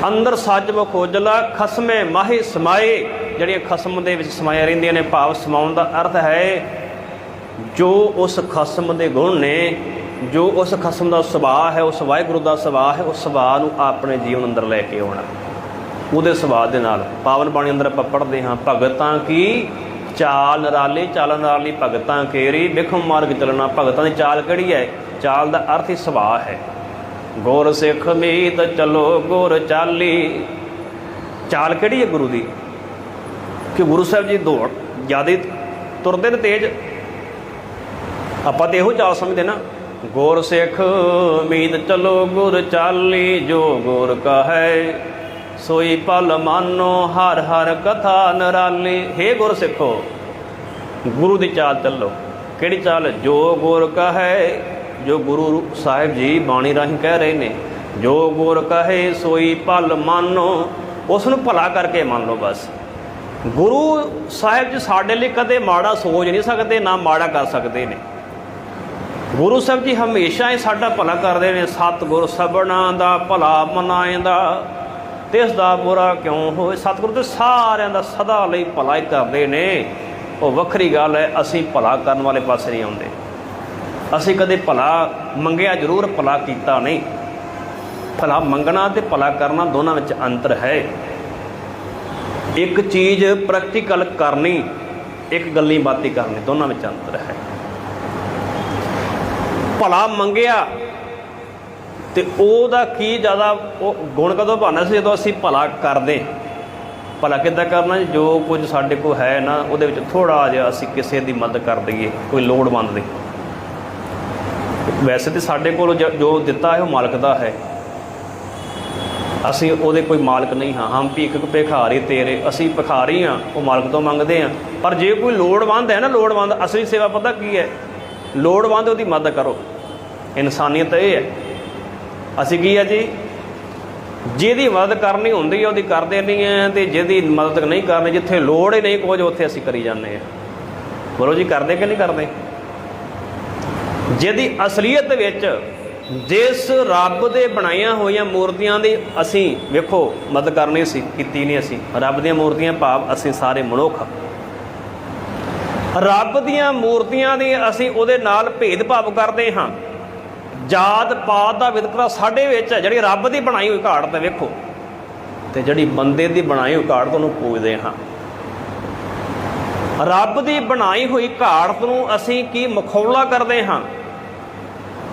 Speaker 1: ਅੰਦਰ ਸੱਚ ਮੁਖ ਉਜਲਾ, ਖਸਮੇ ਮਾਹੀ ਸਮਾਏ, ਜਿਹੜੀਆਂ ਖਸਮ ਦੇ ਵਿੱਚ ਸਮਾਇਆ ਰਹਿੰਦੀਆਂ ਨੇ, ਭਾਵ ਸਮਾਉਣ ਦਾ ਅਰਥ ਹੈ, ਜੋ ਉਸ ਖਸਮ ਦੇ ਗੁਣ ਨੇ, ਜੋ ਉਸ ਖਸਮ ਦਾ ਸੁਭਾਅ ਹੈ, ਉਸ ਵਾਹਿਗੁਰੂ ਦਾ ਸੁਭਾਅ ਹੈ, ਉਸ ਸੁਭਾਅ ਨੂੰ ਆਪਣੇ ਜੀਵਨ ਅੰਦਰ ਲੈ ਕੇ ਆਉਣਾ। ਉਹਦੇ ਸੁਭਾਅ ਦੇ ਨਾਲ, ਪਾਵਨ ਬਾਣੀ ਅੰਦਰ ਆਪਾਂ ਪੜ੍ਹਦੇ ਹਾਂ, ਭਗਤਾਂ ਕੀ ਚਾਲ ਨਰਾਲੇ, ਚਾਲ ਨਰਾਲੀ, ਭਗਤਾਂ ਕੇਰੀ ਵਿਖਮ ਮਾਰਗ ਚੱਲਣਾ ਭਗਤਾਂ ਦੀ ਚਾਲ ਕਿਹੜੀ ਹੈ? ਚਾਲ ਦਾ ਅਰਥ ਹੀ ਸੁਭਾਅ ਹੈ। ਗੁਰ ਸਿੱਖ ਮੀਤ ਚਲੋ ਗੁਰ ਚਾਲੀ। ਚਾਲ ਕਿਹੜੀ ਹੈ ਗੁਰੂ ਦੀ? ਕਿ ਗੁਰੂ ਸਾਹਿਬ ਜੀ ਦੌੜ ਜਿਆਦੇ ਤੁਰਦੇ ਨੇ ਤੇਜ਼। ਆਪਾਂ ਤੇ ਇਹੋ ਚਾਲ ਸਮਝਦੇ ਨਾ। ਗੁਰ ਸਿੱਖ ਮੀਤ ਚਲੋ ਗੁਰ ਚਾਲੀ, ਜੋ ਗੁਰ ਕਹੈ। ਸੋਈ ਪਲ ਮਾਨੋ, ਹਰ ਹਰ ਕਥਾ ਨਰਾਲੀ। ਹੇ ਗੁਰ ਸਿੱਖੋ, ਗੁਰੂ ਦੀ ਚਾਲ ਚੱਲੋ। ਕਿਹੜੀ ਚਾਲ? ਜੋ ਗੁਰ ਕਹੈ, ਜੋ ਗੁਰੂ ਸਾਹਿਬ ਜੀ ਬਾਣੀ ਰਾਹੀਂ ਕਹਿ ਰਹੇ ਨੇ, ਜੋ ਗੁਰ ਕਹੇ, ਸੋਈ ਪਲ ਮਾਨੋ ਉਸ ਨੂੰ ਭਲਾ ਕਰਕੇ ਮੰਨ ਲਓ ਬਸ। ਗੁਰੂ ਸਾਹਿਬ ਜੀ ਸਾਡੇ ਲਈ ਕਦੇ ਮਾੜਾ ਸੋਚ ਨਹੀਂ ਸਕਦੇ, ਨਾ ਮਾੜਾ ਕਰ ਸਕਦੇ ਨੇ। ਗੁਰੂ ਸਾਹਿਬ ਜੀ ਹਮੇਸ਼ਾ ਹੀ ਸਾਡਾ ਭਲਾ ਕਰਦੇ ਨੇ, ਸਤਿਗੁਰ ਸਭਨਾ ਦਾ ਭਲਾ ਮਨਾਏਂਦਾ। ਤਿਸ ਦਾ ਬੁਰਾ ਕਿਉਂ ਹੋਏ? ਸਤਿਗੁਰੂ ਤੇ ਸਾਰਿਆਂ ਦਾ ਸਦਾ ਲਈ ਭਲਾ ਹੀ ਕਰਦੇ ਨੇ। ਉਹ ਵੱਖਰੀ ਗੱਲ ਹੈ, ਅਸੀਂ ਭਲਾ ਕਰਨ ਵਾਲੇ ਪਾਸੇ ਨਹੀਂ ਆਉਂਦੇ। ਅਸੀਂ ਕਦੇ ਭਲਾ ਮੰਗਿਆ ਜ਼ਰੂਰ, ਭਲਾ ਕੀਤਾ ਨਹੀਂ। ਭਲਾ ਮੰਗਣਾ ਤੇ ਭਲਾ ਕਰਨਾ ਦੋਨਾਂ ਵਿੱਚ ਅੰਤਰ ਹੈ। ਇੱਕ ਚੀਜ਼ ਪ੍ਰੈਕਟੀਕਲ ਕਰਨੀ, ਇੱਕ ਗੱਲੀ ਬਾਤੀ ਕਰਨੀ, ਦੋਨਾਂ ਵਿੱਚ ਅੰਤਰ ਹੈ। ਭਲਾ ਮੰਗਿਆ ਤੇ ਉਹਦਾ ਕੀ ਜ਼ਿਆਦਾ ਉਹ ਗੁਣ ਕਦੋਂ ਭਾਣਾ ਸੀ ਜਦੋਂ ਅਸੀਂ ਭਲਾ ਕਰਦੇ? ਭਲਾ ਕਿੱਦਾਂ ਕਰਨਾ ਜੀ? ਜੋ ਕੁਝ ਸਾਡੇ ਕੋਲ ਹੈ ਨਾ, ਉਹਦੇ ਵਿੱਚ ਥੋੜਾ ਜਿਹਾ ਅਸੀਂ ਕਿਸੇ ਦੀ ਮਦਦ ਕਰ ਦਈਏ, ਕੋਈ ਲੋੜਵੰਦ ਦੀ। ਵੈਸੇ ਤੇ ਸਾਡੇ ਕੋਲ ਜੋ ਦਿੱਤਾ ਹੈ, ਉਹ ਮਾਲਕ ਦਾ ਹੈ। ਅਸੀਂ ਉਹਦੇ ਕੋਈ ਮਾਲਕ ਨਹੀਂ ਹਾਂ। ਹਮ ਭੀਖ ਭਿਖਾਰੀ ਤੇਰੇ। ਅਸੀਂ ਭਿਖਾਰੀ ਹਾਂ, ਉਹ ਮਾਲਕ ਤੋਂ ਮੰਗਦੇ ਹਾਂ। ਪਰ ਜੇ ਕੋਈ ਲੋੜਵੰਦ ਹੈ ਨਾ, ਲੋੜਵੰਦ, ਅਸਲੀ ਸੇਵਾ ਪਤਾ ਕੀ ਹੈ? ਲੋੜਵੰਦ ਉਹਦੀ ਮਦਦ ਕਰੋ। ਇਨਸਾਨੀਅਤ ਇਹ ਹੈ। ਅਸੀਂ ਕੀ ਹੈ ਜੀ? ਜਿਹਦੀ ਮਦਦ ਕਰਨੀ ਹੁੰਦੀ ਹੈ ਉਹਦੀ ਕਰਦੇ ਨਹੀਂ ਹੈ ਤੇ ਜਿਹਦੀ ਮਦਦ ਨਹੀਂ ਕਰਨੀ, ਜਿੱਥੇ ਲੋੜ ਹੀ ਨਹੀਂ ਕੁਝ, ਉੱਥੇ ਅਸੀਂ ਕਰੀ ਜਾਂਦੇ ਹਾਂ ਬੋਲੋ ਜੀ, ਕਰਦੇ ਕਿ ਨਹੀਂ ਕਰਦੇ? ਜਿਹਦੀ ਅਸਲੀਅਤ ਵਿੱਚ ਜਿਸ ਰੱਬ ਦੇ ਬਣਾਈਆਂ ਹੋਈਆਂ ਮੂਰਤੀਆਂ ਦੀ ਅਸੀਂ ਵੇਖੋ, ਮਦਦ ਕਰਨੀ ਸੀ, ਕੀਤੀ ਨਹੀਂ ਅਸੀਂ। ਰੱਬ ਦੀਆਂ ਮੂਰਤੀਆਂ ਭਾਵ ਅਸੀਂ ਸਾਰੇ ਮਨੁੱਖ ਰੱਬ ਦੀਆਂ ਮੂਰਤੀਆਂ ਦੀ ਅਸੀਂ ਉਹਦੇ ਨਾਲ ਭੇਦਭਾਵ ਕਰਦੇ ਹਾਂ। ਜਾਤ ਪਾਤ ਦਾ ਵਿਤਕਰਾ ਸਾਡੇ ਵਿੱਚ ਹੈ, ਜਿਹੜੀ ਰੱਬ ਦੀ ਬਣਾਈ ਹੋਈ ਘਾਟ ਤੇ ਵੇਖੋ। ਤੇ ਜਿਹੜੀ ਬੰਦੇ ਦੀ ਬਣਾਈ ਹੋਈ ਘਾਟ ਨੂੰ ਪੂਜਦੇ ਹਾਂ। ਰੱਬ ਦੀ ਬਣਾਈ ਹੋਈ ਘਾੜਤ ਨੂੰ ਅਸੀਂ ਕੀ ਮਖੌਲਾ ਕਰਦੇ ਹਾਂ?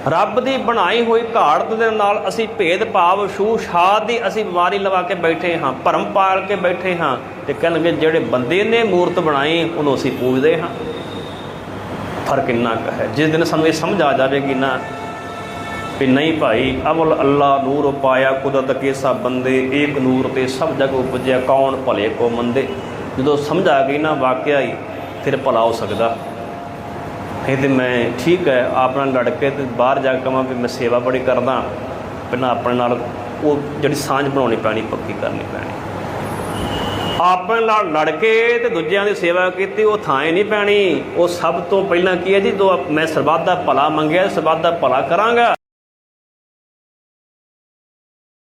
Speaker 1: ਰੱਬ ਦੀ ਬਣਾਈ ਹੋਈ ਘਾੜਤ ਦੇ ਨਾਲ ਅਸੀਂ ਭੇਦ ਭਾਵ ਛੂਛਾਤ ਦੀ ਅਸੀਂ ਮਾਰੀ ਲਵਾ ਕੇ ਬੈਠੇ ਹਾਂ, ਭਰਮ ਪਾਲ ਕੇ ਬੈਠੇ ਹਾਂ ਤੇ ਕਹਿਣਗੇ ਜਿਹੜੇ ਬੰਦੇ ਨੇ ਮੂਰਤ ਬਣਾਈ, ਉਹਨੂੰ ਅਸੀਂ ਪੂਜਦੇ ਹਾਂ। ਫ਼ਰਕ ਇੰਨਾ ਕੁ ਹੈ। ਜਿਸ ਦਿਨ ਸਾਨੂੰ ਇਹ ਸਮਝ ਆ ਜਾਵੇਗੀ ਨਾ ਵੀ ਨਹੀਂ ਭਾਈ, ਅਵਲ ਅੱਲਾ ਨੂਰ ਪਾਇਆ ਕੁਦਰਤ ਕੇ ਸਭ ਬੰਦੇ, ਏਕ ਨੂਰ ਤੇ ਸਭ ਜਗ ਉਪਜਿਆ, ਕੌਣ ਭਲੇ ਕੋ ਮੰਦੇ? ਜਦੋਂ ਸਮਝ ਆ ਗਈ ਨਾ ਵਾਕਿਆ ਹੀ, ਫਿਰ ਭਲਾ ਹੋ ਸਕਦਾ। ਇਹ ਤੇ ਮੈਂ ਠੀਕ ਹੈ, ਆਪਣਾ ਲੜ ਕੇ ਤੇ ਬਾਹਰ ਜਾ ਕੇ ਕਹਾਂ ਵੀ ਮੈਂ ਸੇਵਾ ਬੜੀ ਕਰਦਾ, ਪਹਿਲਾਂ ਆਪਣੇ ਨਾਲ ਉਹ ਜਿਹੜੀ ਸਾਂਝ ਬਣਾਉਣੀ ਪੈਣੀ, ਪੱਕੀ ਕਰਨੀ ਪੈਣੀ। ਆਪਣੇ ਨਾਲ ਲੜ ਕੇ ਤੇ ਦੂਜਿਆਂ ਦੀ ਸੇਵਾ ਕੀਤੀ, ਉਹ ਥਾਂ ਹੀ ਨਹੀਂ ਪੈਣੀ। ਉਹ ਸਭ ਤੋਂ ਪਹਿਲਾਂ ਕੀ ਹੈ ਜੀ, ਜੋ ਮੈਂ ਸਰਬੱਤ ਦਾ ਭਲਾ ਮੰਗਿਆ, ਸਰਬੱਤ ਦਾ ਭਲਾ ਕਰਾਂਗਾ।